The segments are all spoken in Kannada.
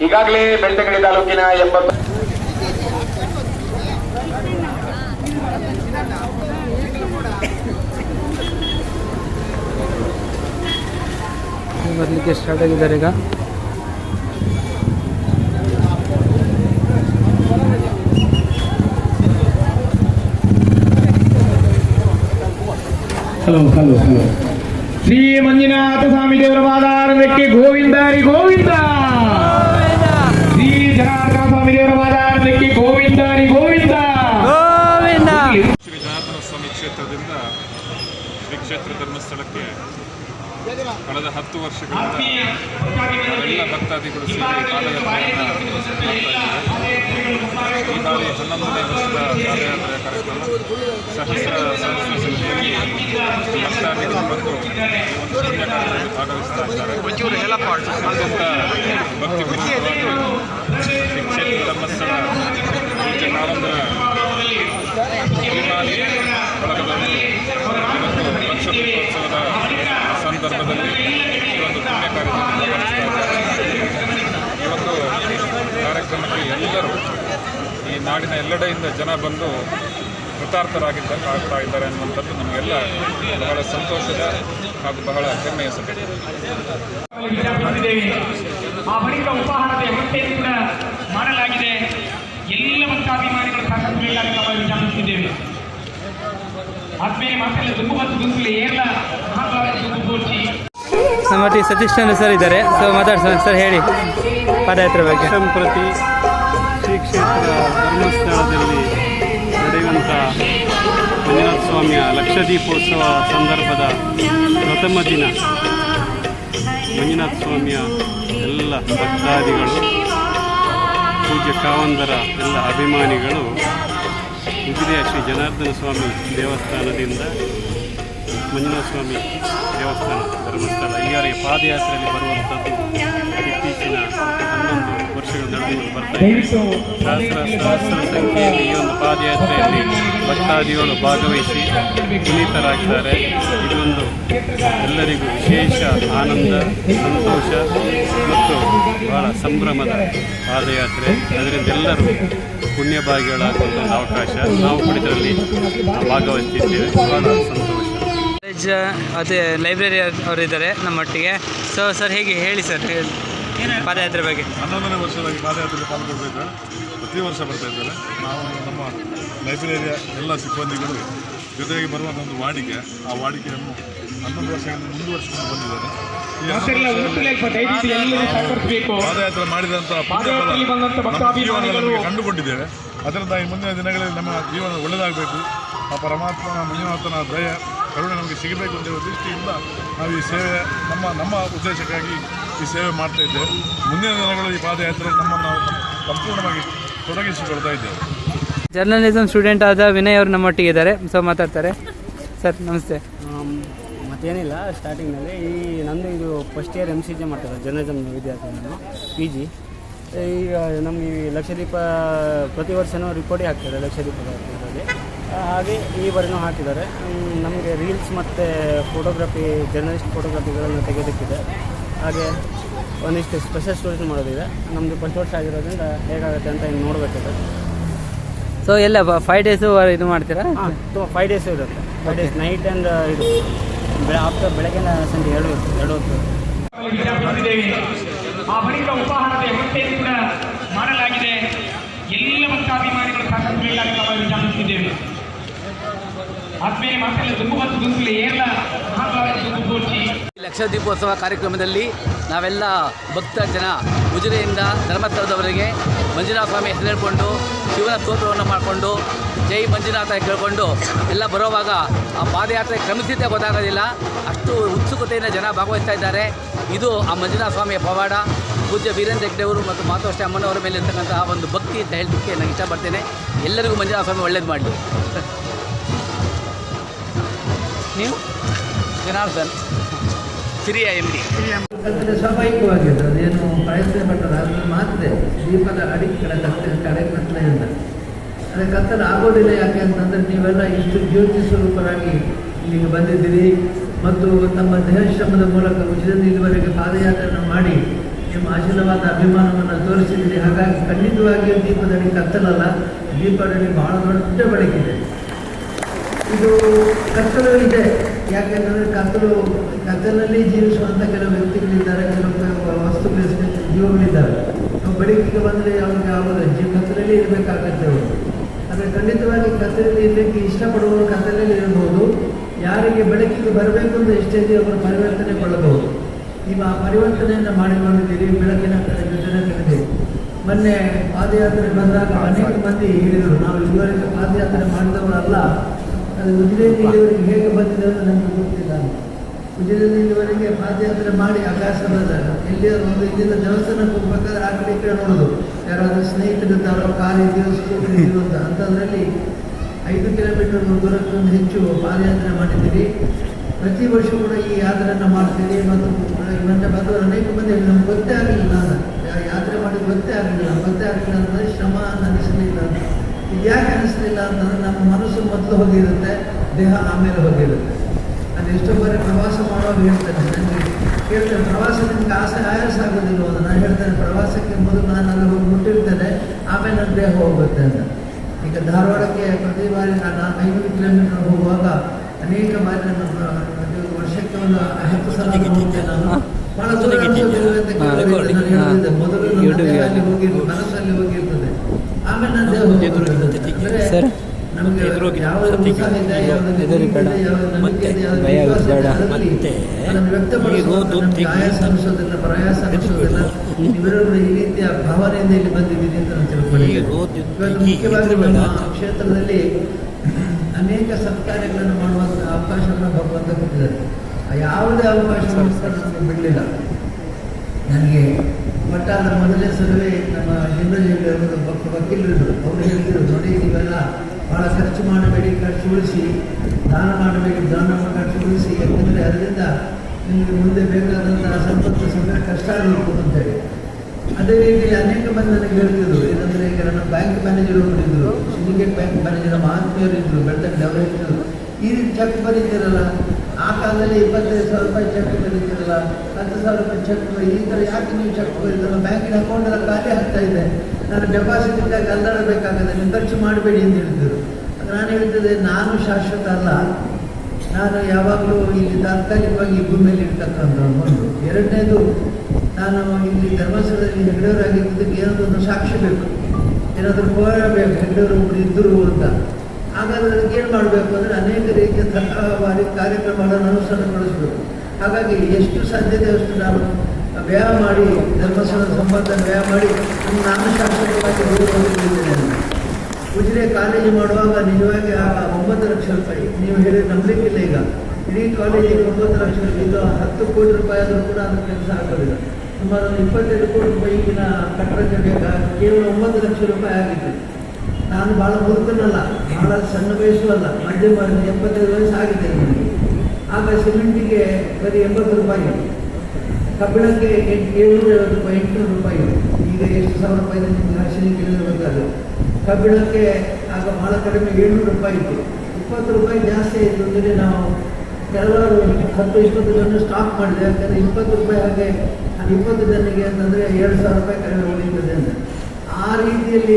ಈಗಾಗಲೇ ಬೆಳ್ತಂಗಡಿ ತಾಲೂಕಿನ ಎಂಬತ್ತು ಬರಲಿಕ್ಕೆ ಸ್ಟಾರ್ಟ್ ಆಗಿದ್ದಾರೆ ಈಗ. Hello hello hello Shri Manjunatha Swamy ದೇವರ ಪಾದಾರಕ್ಕೆ ಗೋವಿಂದ. ಹರಿ ಗೋವಿಂದ ಶ್ರೀ ಜನಾರ್ದನ ಸ್ವಾಮಿ ದೇವರ ಪಾದಾರಕ್ಕೆ ಗೋವಿಂದ. ಹರಿ ಗೋವಿಂದ. ಶ್ರೀ ಜನಾರ್ದನ ಸ್ವಾಮಿ ಕ್ಷೇತ್ರದಿಂದ ಶ್ರೀ ಕ್ಷೇತ್ರ ಧರ್ಮಸ್ಥಳಕ್ಕೆ ಕಳೆದ ಹತ್ತು ವರ್ಷಗಳಿಂದ ಭಕ್ತಾದಿಗಳು ಸೇರಿ ಪಾದಯಾತ್ರೆಯನ್ನು ಕಾರ್ಯಕ್ರಮ ಸಹಸ್ರ ಸಹಸ್ರ ಸಂಖ್ಯೆಯಲ್ಲಿ ಭಕ್ತಾದಿಗಳು ಬಂದು ಒಂದು ಪುಣ್ಯ ಕಾರ್ಯದಲ್ಲಿ ಭಾಗವಹಿಸ್ತಾ ಇದ್ದಾರೆ ಅತ್ಯಂತ ಭಕ್ತಿಪೂರ್ವಕವಾಗಿ ಶ್ರೀ ಕ್ಷೇತ್ರ ಧರ್ಮಸ್ಥಳ ಪೂಜ್ಯ ಲಕ್ಷ ದೀಪೋತ್ಸವದ ಸಂದರ್ಭದಲ್ಲಿ ಒಂದು ಪುಣ್ಯ ಕಾರ್ಯದಲ್ಲಿ ಭಾಗವಹಿಸ್ತಾ ಇದ್ದಾರೆ ಈ ಒಂದು ಕಾರ್ಯಕ್ರಮಕ್ಕೆ ಎಲ್ಲರೂ ಈ ನಾಡಿನ ಎಲ್ಲೆಡೆಯಿಂದ ಜನ ಬಂದು ಕೃತಾರ್ಥರಾಗಿದ್ದ ಆಗ್ತಾ ಇದ್ದಾರೆ ಅನ್ನುವಂಥದ್ದು ನಮಗೆಲ್ಲ ಬಹಳ ಸಂತೋಷದ ಹಾಗೂ ಬಹಳ ಹೆಮ್ಮೆಯ ಸಭೆ ಆ ಬಳಿಕ ಉಪಹಾರದ ವ್ಯವಸ್ಥೆಯನ್ನು ಕೂಡ ಮಾಡಲಾಗಿದೆ. ಎಲ್ಲ ಭಕ್ತಾಭಿಮಾನಿಗಳು ಸಾಕಷ್ಟು ಮೇಲಾಗಿ ವಿಚಾರಿಸುತ್ತಿದ್ದೇವೆ ಆದ್ಮೇಲೆ ಮಹಾಭಾರತ ದುಂಬು ನಮ್ಮ ಟಿ ಸತೀಶ್ ಚಂದ್ರ ಸರ್ ಇದ್ದಾರೆ. ಸೊ ಮಾತಾಡ್ಸೋಣ ಸರ್ ಹೇಳಿ. ಪಾದಯಾತ್ರೆ ಬಗ್ಗೆ? ಸಂಪ್ರತಿ ಶ್ರೀ ಕ್ಷೇತ್ರ ಧರ್ಮಸ್ಥಳದಲ್ಲಿ ನಡೆಯುವಂಥ ಮಂಜುನಾಥ ಸ್ವಾಮಿಯ ಲಕ್ಷದೀಪೋತ್ಸವ ಸಂದರ್ಭದ ಪ್ರಥಮ ದಿನ. ಮಂಜುನಾಥ ಸ್ವಾಮಿಯ ಎಲ್ಲ ಭಕ್ತಾದಿಗಳು, ಪೂಜ್ಯ ಕಾವಂದರ ಎಲ್ಲ ಅಭಿಮಾನಿಗಳು ಉಜಿರೆಯ ಶ್ರೀ ಜನಾರ್ದನ ಸ್ವಾಮಿ ದೇವಸ್ಥಾನದಿಂದ ಮಂಜುನಾಥ ಸ್ವಾಮಿ ದೇವಸ್ಥಾನ ಧರ್ಮಸ್ಥಳ. ಇಲ್ಲಿಯವರೆಗೆ ಪಾದಯಾತ್ರೆಯಲ್ಲಿ ಬರುವಂಥದ್ದು ಇತ್ತೀಚಿನ ಹನ್ನೊಂದು ವರ್ಷಗಳು ನಡೆದು ಬರ್ತಾ ಸಹಸ್ರ ಸಹಸ್ರ ಸಂಖ್ಯೆಯಲ್ಲಿ ಈ ಒಂದು ಪಾದಯಾತ್ರೆಯಲ್ಲಿ ಭಕ್ತಾದಿಗಳು ಭಾಗವಹಿಸಿ ಪುನೀತರಾಗ್ತಾರೆ ಇದೊಂದು ಎಲ್ಲರಿಗೂ ವಿಶೇಷ ಆನಂದ ಸಂತೋಷ ಮತ್ತು ಬಹಳ ಸಂಭ್ರಮದ ಪಾದಯಾತ್ರೆ ಅದರಿಂದ ಎಲ್ಲರೂ ಪುಣ್ಯಭಾಗಿಗಳಾಗುವಂಥ ಒಂದು ಅವಕಾಶ ನಾವು ಕೂಡ ಇದರಲ್ಲಿ ಭಾಗವಹಿಸ್ತಿದ್ದೇವೆ ಬಹಳ ಸಂತೋಷ ಕಾಲೇಜ್ ಅದೇ ಲೈಬ್ರರಿ ಅವರಿದ್ದಾರೆ ನಮ್ಮೊಟ್ಟಿಗೆ. ಸೊ ಸರ್ ಹೇಗೆ ಹೇಳಿ ಸರ್ ಹೇಳಿ ಪಾದಯಾತ್ರೆ ಬಗ್ಗೆ. ಹನ್ನೊಂದನೇ ವರ್ಷದಾಗಿ ಪಾದಯಾತ್ರೆಗೆ ಪಾಲ್ಗೊಳ್ತಾ ಪ್ರತಿ ವರ್ಷ ಬರ್ತಾ ಇದ್ದಾರೆ ನಾವು ನಮ್ಮ ಲೈಬ್ರರಿಯ ಎಲ್ಲ ಸಿಬ್ಬಂದಿಗಳು ಜೊತೆಗೆ ಬರುವಂಥ ಒಂದು ವಾಡಿಕೆ. ಆ ವಾಡಿಕೆಯನ್ನು ಹನ್ನೊಂದು ವರ್ಷಗಳಿಂದ ಮುಂದುವರಿಸಿಕೊಂಡು ಬಂದಿದ್ದಾರೆ. ಈ ಪಾದಯಾತ್ರೆ ಮಾಡಿದಂಥ ಜೀವನದಲ್ಲಿ ನಮಗೆ ಕಂಡುಕೊಂಡಿದ್ದೇವೆ. ಅದರಿಂದಾಗಿ ಮುಂದಿನ ದಿನಗಳಲ್ಲಿ ನಮ್ಮ ಜೀವನ ಒಳ್ಳೆಯದಾಗಬೇಕು ಆ ಪರಮಾತ್ಮನ ಮಂಜುನಾಥನ ದಯ ಕರುಣೆ ನಮಗೆ ಸಿಗಬೇಕು ಅಂತ ಹೇಳುವ ದೃಷ್ಟಿಯಿಂದ ನಾವು ಈ ಸೇವೆ ನಮ್ಮ ನಮ್ಮ ಉದ್ದೇಶಕ್ಕಾಗಿ ಈ ಸೇವೆ ಮಾಡ್ತಾ ಇದ್ದೇವೆ ಮುಂದಿನ ದಿನಗಳಲ್ಲಿ ಈ ಪಾದಯಾತ್ರೆ ನಮ್ಮನ್ನು ನಾವು ಸಂಪೂರ್ಣವಾಗಿ ತೊಡಗಿಸಿಕೊಳ್ತಾ ಇದ್ದೇವೆ. ಜರ್ನಲಿಸಮ್ ಸ್ಟೂಡೆಂಟ್ ಆದ ವಿನಯ್ ಅವರು ನಮ್ಮೊಟ್ಟಿಗೆ ಇದ್ದಾರೆ. ಸೊ ಮಾತಾಡ್ತಾರೆ. ಸರ್ ನಮಸ್ತೆ. ಮತ್ತೇನಿಲ್ಲ ಸ್ಟಾರ್ಟಿಂಗ್ನಲ್ಲಿ ಈ ನಂದು ಇದು first year M C J ಮಾಡ್ತಾರೆ ಜರ್ನಲಿಸಮ್ ವಿದ್ಯಾರ್ಥಿ ನಾನು ಪಿ ಜಿ ಈಗ ನಮಗೆ ಈ ಲಕ್ಷದೀಪ ಪ್ರತಿ ವರ್ಷವೂ ರಿಪೋರ್ಟೇ ಹಾಕ್ತಾರೆ ಲಕ್ಷದೀಪ ಇದರಲ್ಲಿ ಹಾಗೆ ಈ ಬಾರಿನೂ ಹಾಕಿದ್ದಾರೆ. ನಮಗೆ ರೀಲ್ಸ್ ಮತ್ತು ಫೋಟೋಗ್ರಫಿ ಜರ್ನಲಿಸ್ಟ್ ಫೋಟೋಗ್ರಫಿಗಳನ್ನು ತೆಗೆದಕ್ಕಿದೆ ಹಾಗೆ ಒಂದಿಷ್ಟು ಸ್ಪೆಷಲ್ ಸ್ಟೋರೇಜ್ ಮಾಡೋದಿದೆ. ನಮ್ಮದು ಫಸ್ಟ್ ವರ್ಷ ಆಗಿರೋದ್ರಿಂದ ಹೇಗಾಗುತ್ತೆ ಅಂತ ಇನ್ನು ಸರ್ ಸೊ ಎಲ್ಲ ಫೈವ್ ಡೇಸು ಇದು ಮಾಡ್ತೀರಾ? ಹಾಂ ಫೈವ್ ಡೇಸ್ ಇರುತ್ತೆ. ಫೈವ್ ಡೇಸ್ ನೈಟ್ ಆ್ಯಂಡ್ ಇದು. ಬೆಳೆ ಆಫ್ಟರ್ ಬೆಳಗ್ಗೆ ಸಂಜೆ ಎರಡು ಎರಡು ಹೊತ್ತು. ಆ ಬಳಿಕ ಉಪಹಾರದ ವ್ಯವಸ್ಥೆಯನ್ನು ಕೂಡ ಮಾಡಲಾಗಿದೆ. ಎಲ್ಲ ಭಕ್ತಾಭಿಮಾನಿಗಳು ಸಾಕಷ್ಟು ಮೇಲಾಗಿ ವಿಚಾರಿಸುತ್ತಿದ್ದೇವೆ ಆದ್ಮೇಲೆ ಮಾತ್ರ ದುಂಬು ಮತ್ತು ದುಂಬುಲಿ ಏರ್ಲ ಮಹಾಭಾರತ ಗುಂಪು ತೋರಿಸಿ ಲಕ್ಷ ದೀಪೋತ್ಸವ ಕಾರ್ಯಕ್ರಮದಲ್ಲಿ ನಾವೆಲ್ಲ ಭಕ್ತ ಜನ ಉಜಿರೆಯಿಂದ ಧರ್ಮಸ್ಥಳದವರೆಗೆ ಮಂಜುನಾಥ ಸ್ವಾಮಿ ಹೆಸರು ಹೇಳ್ಕೊಂಡು ಶಿವನ ಸ್ತೋತ್ರವನ್ನು ಮಾಡಿಕೊಂಡು ಜೈ ಮಂಜುನಾಥ ಕೇಳಿಕೊಂಡು ಎಲ್ಲ ಬರೋವಾಗ ಆ ಪಾದಯಾತ್ರೆ ಕ್ರಮಿಸಿದ್ದೇ ಗೊತ್ತಾಗೋದಿಲ್ಲ. ಅಷ್ಟು ಉತ್ಸುಕತೆಯಿಂದ ಜನ ಭಾಗವಹಿಸ್ತಾ ಇದ್ದಾರೆ. ಇದು ಆ ಮಂಜುನಾಥ ಸ್ವಾಮಿಯ ಪವಾಡ. ಪೂಜ್ಯ ವೀರೇಂದ್ರ ಹೆಗ್ಡೆಯವರು ಮತ್ತು ಮಾತೋಷ್ಟೇ ಅಮ್ಮನವರ ಮೇಲೆ ಇರ್ತಕ್ಕಂತಹ ಒಂದು ಭಕ್ತಿ ಅಂತ ಹೇಳಲಿಕ್ಕೆ ನಾನು ಇಷ್ಟಪಡ್ತೇನೆ. ಎಲ್ಲರಿಗೂ ಮಂಜುನಾಥ ಸ್ವಾಮಿ ಒಳ್ಳೇದು ಮಾಡಲಿ. ನೀವು? ಜನಾರ್ದನ್. ಸಿರಿಯ ಎಂ ಡಿ ಸ್ವಾಭಾವಿಕವಾಗಿದೆ ಅದೇನು ಪ್ರಯತ್ನ ಮಾತ್ರ ದೀಪದ ಅಡಿ ಕಡೆ ಕಡೆ ಕತ್ತಲೆ ಆಗೋದಿಲ್ಲ ಯಾಕೆ ಅಂತಂದ್ರೆ ನೀವೆಲ್ಲ ಇಷ್ಟು ಜ್ಯೋತಿ ಸ್ವರೂಪರಾಗಿ ಇಲ್ಲಿಗೆ ಬಂದಿದ್ದೀರಿ ಮತ್ತು ತಮ್ಮ ದೇಹಶ್ರಮದ ಮೂಲಕ ಉಚಿತ ಇದುವರೆಗೆ ಪಾದಯಾತ್ರೆಯನ್ನು ಮಾಡಿ ನಿಮ್ಮ ಆಶೀರ್ವಾದ ಅಭಿಮಾನವನ್ನು ತೋರಿಸಿದ್ದೀರಿ. ಹಾಗಾಗಿ ಖಂಡಿತವಾಗಿಯೂ ದೀಪದಡಿ ಕತ್ತಲಲ್ಲ ದೀಪದಲ್ಲಿ ಬಹಳ ದೊಡ್ಡ ಬೆಳಕಿದೆ. ಇದು ಕತ್ತಲು ಇದೆ. ಯಾಕೆಂದರೆ ಕತ್ತಲು, ಕತ್ತಲಲ್ಲಿ ಜೀವಿಸುವಂಥ ಕೆಲವು ವ್ಯಕ್ತಿಗಳಿದ್ದಾರೆ, ಕೆಲವು ವಸ್ತು ಜೀವಗಳಿದ್ದಾರೆ. ನಾವು ಬೆಳಕಿಗೆ ಬಂದರೆ ಅವ್ರಿಗೆ ಆಗೋದು ಜೀವ ಕತ್ತಲಲ್ಲಿ ಇರಬೇಕಾಗತ್ತೆ ಅವರು ಆದರೆ ಖಂಡಿತವಾಗಿ ಕತ್ತಲಲ್ಲಿ ಇರಲಿಕ್ಕೆ ಇಷ್ಟಪಡುವವರು ಕತ್ತಲಲ್ಲಿ ಇರಬಹುದು. ಯಾರಿಗೆ ಬೆಳಕಿಗೆ ಬರಬೇಕು ಅಂತ ಎಷ್ಟೇ ಅವರು ಪರಿವರ್ತನೆಗೊಳ್ಳಬಹುದು ನೀವು ಆ ಪರಿವರ್ತನೆಯನ್ನು ಮಾಡಿಕೊಂಡಿದ್ದೀರಿ, ಬೆಳಕಿನ ಜೊತೆ ಕಡೆ ಮೊನ್ನೆ ಪಾದಯಾತ್ರೆ ಬಂದಾಗ ಅನೇಕ ಮಂದಿ ಹೇಳಿದರು, ನಾವು ಇದುವರೆಗೆ ಪಾದಯಾತ್ರೆ ಮಾಡಿದವರಲ್ಲ ಅದು ಉಜಿರೆಯಲ್ಲಿ ಹೇಗೆ ಬಂದಿದೆ ಅಂತ ನನಗೆ ಗೊತ್ತಿಲ್ಲ. ಉಜಿರೆಯಲ್ಲಿ ಪಾದಯಾತ್ರೆ ಮಾಡಿ ಆಕಾಶ ಬಂದಾಗ ಎಲ್ಲಿ ಒಂದು ಇಲ್ಲಿಂದ ದೇವಸ್ಥಾನಕ್ಕೆ ಹೋಗ್ಬೇಕಾದ್ರೆ ಆ ಕಡೆ ನೋಡೋದು. ಯಾರಾದರೂ ಸ್ನೇಹಿತರಿದ್ದಾರೋ ಕಾರ್ ಇದೆಯೋ ಸ್ಕೂಟರ್ ಇದೆಯೋ ಅಂತ. ಅಂಥದ್ರಲ್ಲಿ ಐದು ಕಿಲೋಮೀಟರ್ ದೂರಕ್ಕೂ ಹೆಚ್ಚು ಪಾದಯಾತ್ರೆ ಮಾಡಿದ್ದೀರಿ ಪ್ರತಿ ವರ್ಷ ಕೂಡ ಈ ಯಾತ್ರೆಯನ್ನು ಮಾಡ್ತೀರಿ ಮತ್ತು ಇವನ್ನ ಬಂದು ಅನೇಕ ಮಂದಿ ನಮ್ಗೆ ಗೊತ್ತೇ ಆಗಲಿಲ್ಲ. ಯಾತ್ರೆ ಮಾಡಿದ್ ಗೊತ್ತೇ ಆಗಲಿಲ್ಲ. ಗೊತ್ತೇ ಆಗಲಿಲ್ಲ ಅಂದರೆ ಶ್ರಮ ಅಂತ. ಇದು ಯಾಕೆ ಅನಿಸ್ತಿಲ್ಲ ಅಂತಂದರೆ ನಮ್ಮ ಮನಸ್ಸು ಮೊದಲು ಹೋಗಿರುತ್ತೆ, ದೇಹ ಆಮೇಲೆ ಹೋಗಿರುತ್ತೆ. ನಾನು ಎಷ್ಟೋ ಬಾರಿ ಪ್ರವಾಸ ಮಾಡೋದು ಹೇಳ್ತೇನೆ ನನಗೆ ಹೇಳ್ತೇನೆ, ಪ್ರವಾಸ ನಿಮ್ಗೆ ಆಸೆ, ಆಯಾಸ ಆಗೋದಿಲ್ಲ ಅಂತ ನಾನು ಹೇಳ್ತೇನೆ, ಪ್ರವಾಸಕ್ಕೆ ಮೊದಲು ನಾನು ಅಲ್ಲಿ ಹೋಗಿ ಮುಟ್ಟಿರ್ತೇನೆ, ಆಮೇಲೆ ನನ್ನ ದೇಹ ಹೋಗುತ್ತೆ ಅಂತ. ಈಗ ಧಾರವಾಡಕ್ಕೆ ಪ್ರತಿ ಬಾರಿ ನಾನು ಐನೂರು ಕಿಲೋಮೀಟರ್ ಹೋಗುವಾಗ ಅನೇಕ ಬಾರಿ ನನ್ನ ವರ್ಷಕ್ಕೆ ಒಂದು ಹತ್ತು ಸಲ ಹೋಗ್ತೇನೆ ನಾನು. ಸರ್ ನಂಬಿಕೆ ಇದೆ, ಯಾವುದು ಭಯ ಬೇಡ. ಈ ರೀತಿಯ ಭಾವನೆಯಿಂದ ಇಲ್ಲಿ ಬಂದಿದ್ದೀರಿ ಅಂತ ನಾನು ಕ್ಷೇತ್ರದಲ್ಲಿ ಅನೇಕ ಸತ್ಕಾರ್ಯಗಳನ್ನು ಮಾಡುವಂತಹ ಅವಕಾಶವನ್ನು ಭಗವಂತ ಕೊಟ್ಟಿದ್ದಾರೆ. ಯಾವುದೇ ಅವಕಾಶವನ್ನು ನಮಗೆ ಬಿಡಲಿಲ್ಲ. ನನಗೆ ಒಟ್ಟಾದ ಮೊದಲನೇ ಸಲವೇ ನಮ್ಮ ಹಿಂದೂ ಒಂದು ಬಗ್ಗೆ ವಕೀಲರು ಅವರು ಹೇಳಿದರು ನೋಡಿ ನೀವೆಲ್ಲ ಭಾಳ ಖರ್ಚು ಮಾಡಬೇಡಿ ಖರ್ಚು ಉಳಿಸಿ ದಾನ ಮಾಡಬೇಡಿ ದಾನ ಖರ್ಚು ಉಳಿಸಿ ಯಾಕಂದರೆ ಅದರಿಂದ ನಿಮಗೆ ಮುಂದೆ ಬೇಕಾದಂತಹ ಸಂಪತ್ತು ಸಮಯ ಕಷ್ಟ ಆಗಬೇಕು ಅಂತೇಳಿ ಅದೇ ರೀತಿ ಅನೇಕ ಮಂದಿ ನನಗೆ ಹೇಳ್ತಿದ್ರು ಏನಂದರೆ ಈಗ ನನ್ನ ಬ್ಯಾಂಕ್ ಮ್ಯಾನೇಜರ್ ಒಬ್ಬರು ಇದ್ದರು ಸಿಂಡಿಕೇಟ್ ಬ್ಯಾಂಕ್ ಮ್ಯಾನೇಜರ್ ನಮ್ಮ ಆತ್ಮೀಯರು ಇದ್ದರು ಬೆಳ್ತಂಗಡಿ ಅವರು ಹೇಳ್ತಿದ್ರು ಈ ರೀತಿ ಚೆಕ್ ಬರೀತಿರಲ್ಲ ಆ ಕಾಲದಲ್ಲಿ ಇಪ್ಪತ್ತೈದು ಸಾವಿರ ರೂಪಾಯಿ ಚೆಕ್ ಬರೀತಿರಲ್ಲ ಹತ್ತು ಸಾವಿರ ರೂಪಾಯಿ ಚೆಕ್ ಈ ಥರ ಯಾಕೆ ನೀವು ಚೆಕ್ ಬರೀತಲ್ಲ ಬ್ಯಾಂಕಿನ ಅಕೌಂಟ್ ಎಲ್ಲ ಖಾಲಿ ಆಗ್ತಾ ಇದೆ. ನಾನು ಡೆಪಾಸಿಟ್ ಇದ್ದಾಗ ಅಲ್ಲಾಡಬೇಕಾಗದೆ ನೀವು ಖರ್ಚು ಮಾಡಬೇಡಿ ಅಂತ ಹೇಳಿದ್ರು. ನಾನು ಹೇಳ್ತಿದ್ದೆ ನಾನು ಶಾಶ್ವತ ಅಲ್ಲ. ನಾನು ಯಾವಾಗಲೂ ಇಲ್ಲಿ ತಾತ್ಕಾಲಿಕವಾಗಿ ಈ ಭೂಮಿಯಲ್ಲಿ ಇರ್ತಕ್ಕಂಥ ಒಂದು. ಎರಡನೇದು, ನಾನು ಇಲ್ಲಿ ಧರ್ಮಸ್ಥಳದಲ್ಲಿ ಹೆಗ್ಡೆಯವರಾಗಿದ್ದಕ್ಕೆ ಏನಾದರೂ ಒಂದು ಸಾಕ್ಷಿ ಬೇಕು. ಏನಾದರೂ ಹೋರಾಡಬೇಕು ಹೆಗ್ಡೋರು ಒಬ್ಬರು ಇದ್ದರು ಅಂತ. ಅದಕ್ಕೆ ಏನು ಮಾಡಬೇಕು ಅಂದರೆ ಅನೇಕ ರೀತಿಯ ತರಹವಾರಿ ಕಾರ್ಯಕ್ರಮಗಳನ್ನು ಅನುಷ್ಠಾನಗೊಳಿಸಬೇಕು. ಹಾಗಾಗಿ ಎಷ್ಟು ಸಾಧ್ಯತೆ ಅಷ್ಟು ನಾನು ವ್ಯಯ ಮಾಡಿ ಧರ್ಮಸ್ಥಳ ಸಂಬಂಧ ವ್ಯಯ ಮಾಡಿ ನಾನು ಶಾಶ್ವತವಾಗಿ ಹೋಗಿದ್ದೇನೆ. ಉಜಿರೆ ಕಾಲೇಜು ಮಾಡುವಾಗ ನಿಜವಾಗಿ ಆ ಒಂಬತ್ತು ಲಕ್ಷ ರೂಪಾಯಿ. ನೀವು ಹೇಳಿ ನಂಬಲಿಕ್ಕಿಲ್ಲ ಈಗ. ಇಡೀ ಕಾಲೇಜಿಗೆ ಒಂಬತ್ತು ಲಕ್ಷ ರೂಪಾಯಿ. ಇದು ಹತ್ತು ಕೋಟಿ ರೂಪಾಯಿ ಆದರೂ ಕೂಡ ಅದು ಕೆಲಸ ಆಗೋದಿಲ್ಲ. ಸುಮಾರು ಒಂದು ಇಪ್ಪತ್ತೈದು ಕೋಟಿ ರೂಪಾಯಿಗಿನ ಕಟ್ಟಡಕ್ಕೆ ಬೇಕಾ ಕೇವಲ ಒಂಬತ್ತು ಲಕ್ಷ ರೂಪಾಯಿ ಆಗಿತ್ತು. ನಾನು ಭಾಳ ಮುದುಕನಲ್ಲ ಭಾಳ ಸಣ್ಣ ವಯಸ್ಸು ಅಲ್ಲ ಮಧ್ಯಮ ಎಪ್ಪತ್ತೈದು ವಯಸ್ಸು ಆಗಿದೆ ಆಗ ಸಿಮೆಂಟಿಗೆ ಬರೀ ಎಂಬತ್ತು ರೂಪಾಯಿ. ಕಬ್ಬಿಣಕ್ಕೆ ಎಂಟು, ಏಳ್ನೂರ ಐವತ್ತು ರೂಪಾಯಿ, ಎಂಟುನೂರು ರೂಪಾಯಿ. ಈಗ ಎಷ್ಟು ಸಾವಿರ ರೂಪಾಯಿ ಇದೆ ನಿಮ್ಗೆ? ರಾಶಿ ಕೇಳಿದ್ರೆ ಗೊತ್ತಾಗಲ್ಲ ಕಬ್ಬಿಣಕ್ಕೆ ಆಗ ಭಾಳ ಕಡಿಮೆ ಏಳ್ನೂರು ರೂಪಾಯಿ ಇತ್ತು. ಇಪ್ಪತ್ತು ರೂಪಾಯಿ ಜಾಸ್ತಿ ಆಯಿತು ಅಂದರೆ ನಾವು ಕೆಲವರು ಹತ್ತು, ಇಪ್ಪತ್ತು ಜನ ಸ್ಟಾಪ್ ಮಾಡಿದೆ. ಯಾಕಂದರೆ ಇಪ್ಪತ್ತು ರೂಪಾಯಿ ಹಾಗೆ ಇಪ್ಪತ್ತು ಜನರಿಗೆ ಅಂತಂದರೆ ಎರಡು ಸಾವಿರ ರೂಪಾಯಿ ಕಡಿಮೆ ಉಳಿತದೆ ಅಂತ. ಆ ರೀತಿಯಲ್ಲಿ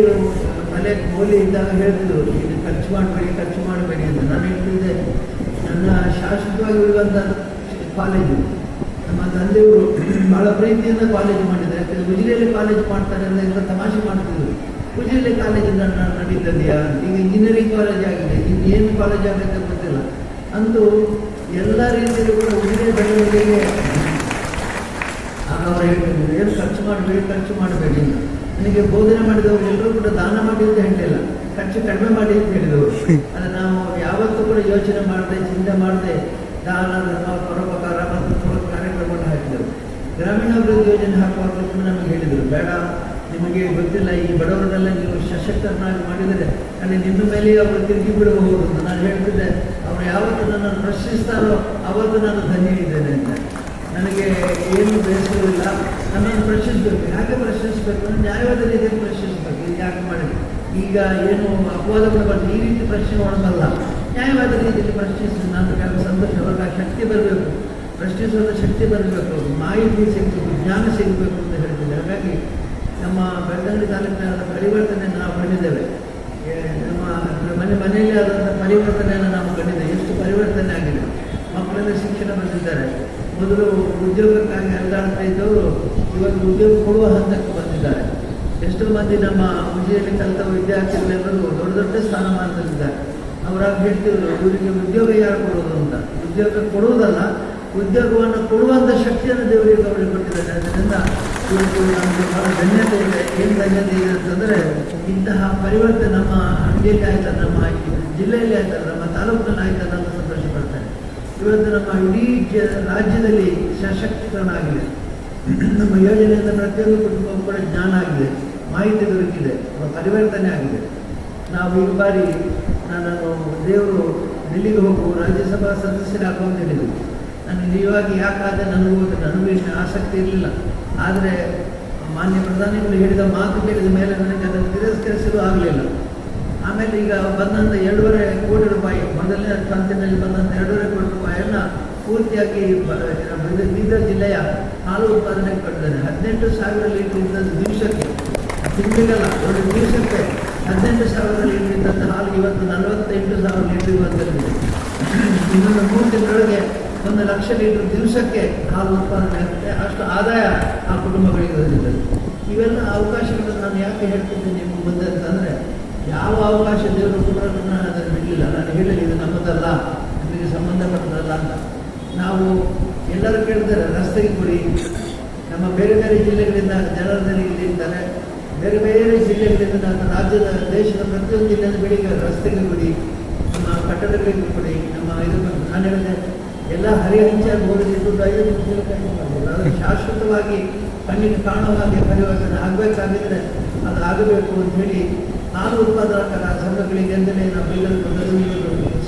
ಮನೆ ಮೌಲ್ಯ ಇದ್ದಾಗ ಹೇಳ್ತಿದ್ರು ಇದು ಖರ್ಚು ಮಾಡಬೇಡಿ ಖರ್ಚು ಮಾಡಬೇಡಿ ಅಂತ. ನಾನು ಹೇಳ್ತಿದ್ದೆ, ನನ್ನ ಶಾಶ್ವತವಾಗಿ ಉಳಿಯುವಂಥ ಕಾಲೇಜು, ನಮ್ಮ ತಂದೆಯವರು ಬಹಳ ಪ್ರೀತಿಯಿಂದ ಕಾಲೇಜ್ ಮಾಡಿದ್ದಾರೆ. ಯಾಕಂದರೆ ಉಜಿರೆಯಲ್ಲಿ ಕಾಲೇಜ್ ಮಾಡ್ತಾರೆ ಅಂತ ಎಲ್ಲ ತಮಾಷೆ ಮಾಡ್ತಿದ್ರು. ಉಜಿರೆಯಲ್ಲಿ ಕಾಲೇಜು ನನ್ನ ನಡೀತದೆಯಾ? ಈಗ ಇಂಜಿನಿಯರಿಂಗ್ ಕಾಲೇಜ್ ಆಗಿದೆ. ಏನು ಕಾಲೇಜ್ ಆಗುತ್ತೆ ಗೊತ್ತಿಲ್ಲ. ಅಂದು ಎಲ್ಲ ರೀತಿಯಲ್ಲೂ ಕೂಡ ಉಜಿರೆ ಬೆಳವಣಿಗೆಗೆ ಆಗ ಏನು ಖರ್ಚು ಮಾಡಬೇಡಿ ಖರ್ಚು ಮಾಡಬೇಡಿ ಅಂತ. ನನಗೆ ಬೋಧನೆ ಮಾಡಿದವರು ಎಲ್ಲರೂ ಕೂಡ ದಾನ ಮಾಡಿ ಅಂತ ಹೇಳಿಲ್ಲ ಖರ್ಚು ಕಡಿಮೆ ಮಾಡಿ ಅಂತ ಹೇಳಿದವರು. ಅದು ನಾವು ಯಾವತ್ತೂ ಕೂಡ ಯೋಚನೆ ಮಾಡದೆ, ಚಿಂತೆ ಮಾಡದೆ ದಾನ, ಧರ್ಮ, ಪರೋಪಕಾರ ಮತ್ತು ಕಾರ್ಯಕ್ರಮ ಕಾರ್ಯಕ್ರಮವನ್ನು ಹಾಕಿದರು. ಗ್ರಾಮೀಣಾಭಿವೃದ್ಧಿ ಯೋಜನೆ ಹಾಕುವಾಗಲೂ ಕೂಡ ನಮಗೆ ಹೇಳಿದರು, ಬೇಡ, ನಿಮಗೆ ಗೊತ್ತಿಲ್ಲ, ಈ ಬಡವರನ್ನೆಲ್ಲ ನೀವು ಸಶಕ್ತರನ್ನಾಗಿ ಮಾಡಿದರೆ ಅಲ್ಲಿ ನಿಮ್ಮ ಮೇಲೆ ಅವರು ತಿರುಗಿ ಬಿಡಬಹುದು ಅಂತ ನಾನು ಹೇಳ್ತಿದ್ದೆ. ಅವರು ಯಾವತ್ತು ನನ್ನನ್ನು ಪ್ರಶ್ನಿಸ್ತಾರೋ ಅವತ್ತು ನಾನು ಧನ್ಯ ಇದ್ದೇನೆ ಅಂತ. ನನಗೆ ಏನು ಬೇಸರವಿಲ್ಲ. ನನ್ನನ್ನು ಪ್ರಶ್ನಿಸಬೇಕು ಯಾಕೆ ಪ್ರಶ್ನಿಸಬೇಕು ನ್ಯಾಯವಾದ ರೀತಿಯಲ್ಲಿ ಪ್ರಶ್ನಿಸಬೇಕು ಇದು ಯಾಕೆ ಮಾಡಿದೆ? ಈಗ ಏನು ಅಪವಾದಗಳು ಬರ್ತದೆ ಈ ರೀತಿ ಪ್ರಶ್ನೆ ಮಾಡೋದಲ್ಲ. ನ್ಯಾಯವಾದ ರೀತಿಯಲ್ಲಿ ಪ್ರಶ್ನಿಸಿ ನಾನು ಕೆಲವು ಆ ಶಕ್ತಿ ಬರಬೇಕು. ಪ್ರಶ್ನಿಸುವ ಶಕ್ತಿ ಬರಬೇಕು. ಮಾಹಿತಿ ಸಿಗಬೇಕು, ಜ್ಞಾನ ಸಿಗಬೇಕು ಅಂತ ಹೇಳ್ತಿದ್ದೆ. ಹಾಗಾಗಿ ನಮ್ಮ ಬೆಳ್ಳಂಗಡಿ ತಾಲೂಕಿನ ಪರಿವರ್ತನೆಯನ್ನು ನಾವು ಕಂಡಿದ್ದೇವೆ. ನಮ್ಮ ಮನೆ ಮನೆಯಲ್ಲಿ ಆದಂಥ ಪರಿವರ್ತನೆಯನ್ನು ನಾವು ಕಂಡಿದ್ದೇವೆ. ಎಷ್ಟು ಪರಿವರ್ತನೆ ಆಗಿದೆ. ಮಕ್ಕಳೆಲ್ಲ ಶಿಕ್ಷಣ ಬಂದಿದ್ದಾರೆ ಮೊದಲು ಉದ್ಯೋಗಕ್ಕಾಗಿ ಅಲ್ಲಾಡ್ತಾ ಇದ್ದವರು ಇವತ್ತು ಉದ್ಯೋಗ ಕೊಡುವ ಹಂತಕ್ಕೆ ಬಂದಿದ್ದಾರೆ. ಎಷ್ಟೋ ಮಂದಿ ನಮ್ಮ ಉಜಿಯಲ್ಲಿ ಕಲಿತ ವಿದ್ಯಾರ್ಥಿಗಳೆಲ್ಲರೂ ದೊಡ್ಡ ದೊಡ್ಡ ಸ್ಥಾನಮಾನದಲ್ಲಿದ್ದಾರೆ. ಅವರಾಗ ಹೇಳ್ತಿದ್ರು, ಇವರಿಗೆ ಉದ್ಯೋಗ ಯಾರು ಕೊಡೋದು ಅಂತ. ಉದ್ಯೋಗ ಕೊಡುವುದಲ್ಲ ಉದ್ಯೋಗವನ್ನು ಕೊಡುವಂಥ ಶಕ್ತಿಯನ್ನು ದೇವರಿಗೆ ಅವರಿಗೆ ಕೊಟ್ಟಿದ್ದಾರೆ. ಅದರಿಂದ ಇವತ್ತು ನಮಗೆ ಬಹಳ ಧನ್ಯತೆ ಇದೆ. ಏನು ಧನ್ಯತೆ ಇದೆ ಅಂತಂದರೆ, ಇಂತಹ ಪರಿವರ್ತನೆ ನಮ್ಮ ಹಂಡಿಯಲ್ಲಿ ಆಯ್ತಲ್ಲ ನಮ್ಮ ಜಿಲ್ಲೆಯಲ್ಲಿ ಆಯ್ತಲ್ಲ ನಮ್ಮ ತಾಲೂಕಿನಲ್ಲಿ ಆಯ್ತಲ್ಲ ಅಂತ ಸಂತೋಷ ಪಡ್ತಾರೆ ಇವತ್ತು ನಮ್ಮ ಇಡೀ ರಾಜ್ಯದಲ್ಲಿ ಸಶಕ್ತೀಕರಣ ಆಗಿದೆ ನಮ್ಮ ಯೋಜನೆಯಿಂದ ಪ್ರತಿಯೊಂದು ಕುಟುಂಬಕ್ಕೂ ಕೂಡ ಜ್ಞಾನ ಆಗಿದೆ, ಮಾಹಿತಿ ದೊರಕಿದೆ ಪರಿವರ್ತನೆ ಆಗಿದೆ. ನಾವು ಈ ಬಾರಿ ನಾನು ದೇವರು ಡೆಲ್ಲಿಗೆ ಹೋಗುವ ರಾಜ್ಯಸಭಾ ಸದಸ್ಯರಾಗುವ ಅಂತ ನನಗೆ ನಿಜವಾಗಿ ಯಾಕಾದರೆ ನನಗೂ ನನಗೂ ಆಸಕ್ತಿ ಇರಲಿಲ್ಲ. ಆದರೆ ಮಾನ್ಯ ಪ್ರಧಾನಿಗಳು ಹೇಳಿದ ಮಾತು ಕೇಳಿದ ಮೇಲೆ ನನಗೆ ಅದನ್ನು ತಿರಸ್ಕರಿಸಲು ಆಗಲಿಲ್ಲ. ಆಮೇಲೆ ಈಗ ಬಂದಂಥ ಎರಡೂವರೆ ಕೋಟಿ ರೂಪಾಯಿ, ಮೊದಲನೇ ಕಂತಿನಲ್ಲಿ ಬಂದಂತ ಎರಡೂವರೆ ಕೋಟಿ ರೂಪಾಯಿಯನ್ನು ಪೂರ್ತಿಯಾಗಿ ಬೀದರ್ ಜಿಲ್ಲೆಯ ಹಾಲು ಉತ್ಪಾದನೆ ಕೊಟ್ಟಿದ್ದಾನೆ ಹದಿನೆಂಟು ಸಾವಿರ ಲೀಟರ್ ಇದ್ದ ದಿವಸಕ್ಕೆ, ತಿಂಗಳಿಗಲ್ಲ, ಒಂದು ದಿವಸಕ್ಕೆ ಹದಿನೆಂಟು ಸಾವಿರ ಲೀಟರ್ ಇದ್ದಂಥ ಹಾಲು ಇವತ್ತು ನಲವತ್ತೆಂಟು ಸಾವಿರ ಲೀಟರ್ ಬಂದಿರಲಿದೆ ಇನ್ನೊಂದು ಮೂರು ತಿಂಗಳೊಳಗೆ ಒಂದು ಲಕ್ಷ ಲೀಟರ್ ದಿವಸಕ್ಕೆ ಹಾಲು ಉತ್ಪಾದನೆ ಆಗುತ್ತೆ. ಅಷ್ಟು ಆದಾಯ ಆ ಕುಟುಂಬಗಳಿಗೆ ಇವೆಲ್ಲ ಅವಕಾಶಗಳನ್ನು ನಾನು ಯಾಕೆ ಹೇಳ್ತಿದ್ದೀನಿ ನಿಮ್ಗೆ ಮುಂದೆ ಯಾವ ಅವಕಾಶ ದೇವರು ಕೂಡ ನಾನು ಅದನ್ನು ಬಿಡಲಿಲ್ಲ. ನಾನು ಹೇಳಿಲ್ಲ ಇದು ನಮ್ಮದಲ್ಲ, ನಮಗೆ ಸಂಬಂಧಪಟ್ಟದಲ್ಲ ಅಂತ. ನಾವು ಎಲ್ಲರೂ ಕೇಳ್ತಾರೆ ರಸ್ತೆಗೆ ಕೊಡಿ. ನಮ್ಮ ಬೇರೆ ಬೇರೆ ಜಿಲ್ಲೆಗಳಿಂದ ಜನರಲ್ಲಿ ಇಲ್ಲಿ ಇರ್ತಾರೆ ಬೇರೆ ಬೇರೆ ಜಿಲ್ಲೆಗಳಿಂದ ನಮ್ಮ ರಾಜ್ಯದ, ದೇಶದ ಪ್ರತಿಯೊಂದು ಜಿಲ್ಲೆಯಿಂದ ಬೆಳಿಗ್ಗೆ ರಸ್ತೆಗೆ ಕೊಡಿ, ನಮ್ಮ ಕಟ್ಟಡಗಳಿಗೆ ಕೊಡಿ, ನಮ್ಮ ಇದು ನಾಣ್ಯಗಳನ್ನ ಎಲ್ಲ ಹರಿಹಂಚಾಗಿ ಹೋಗಿದೆ ದುಡ್ಡು ಐದು ನಿಮಿಷಕ್ಕೆ ಮಾಡ್ಬೋದು ಅದು ಶಾಶ್ವತವಾಗಿ ಕಣ್ಣಿಗೆ ಕಾಣುವ ಹಾಗೆ ಪರಿವರ್ತನೆ ಆಗಬೇಕಾಗಿದ್ರೆ ಅದು ಆಗಬೇಕು ಅಂತ ಹೇಳಿ ಹಾಲು ಉತ್ಪಾದಕರ ಸಂಘಗಳಿಗೆ ನಾವು ಬೀದರ್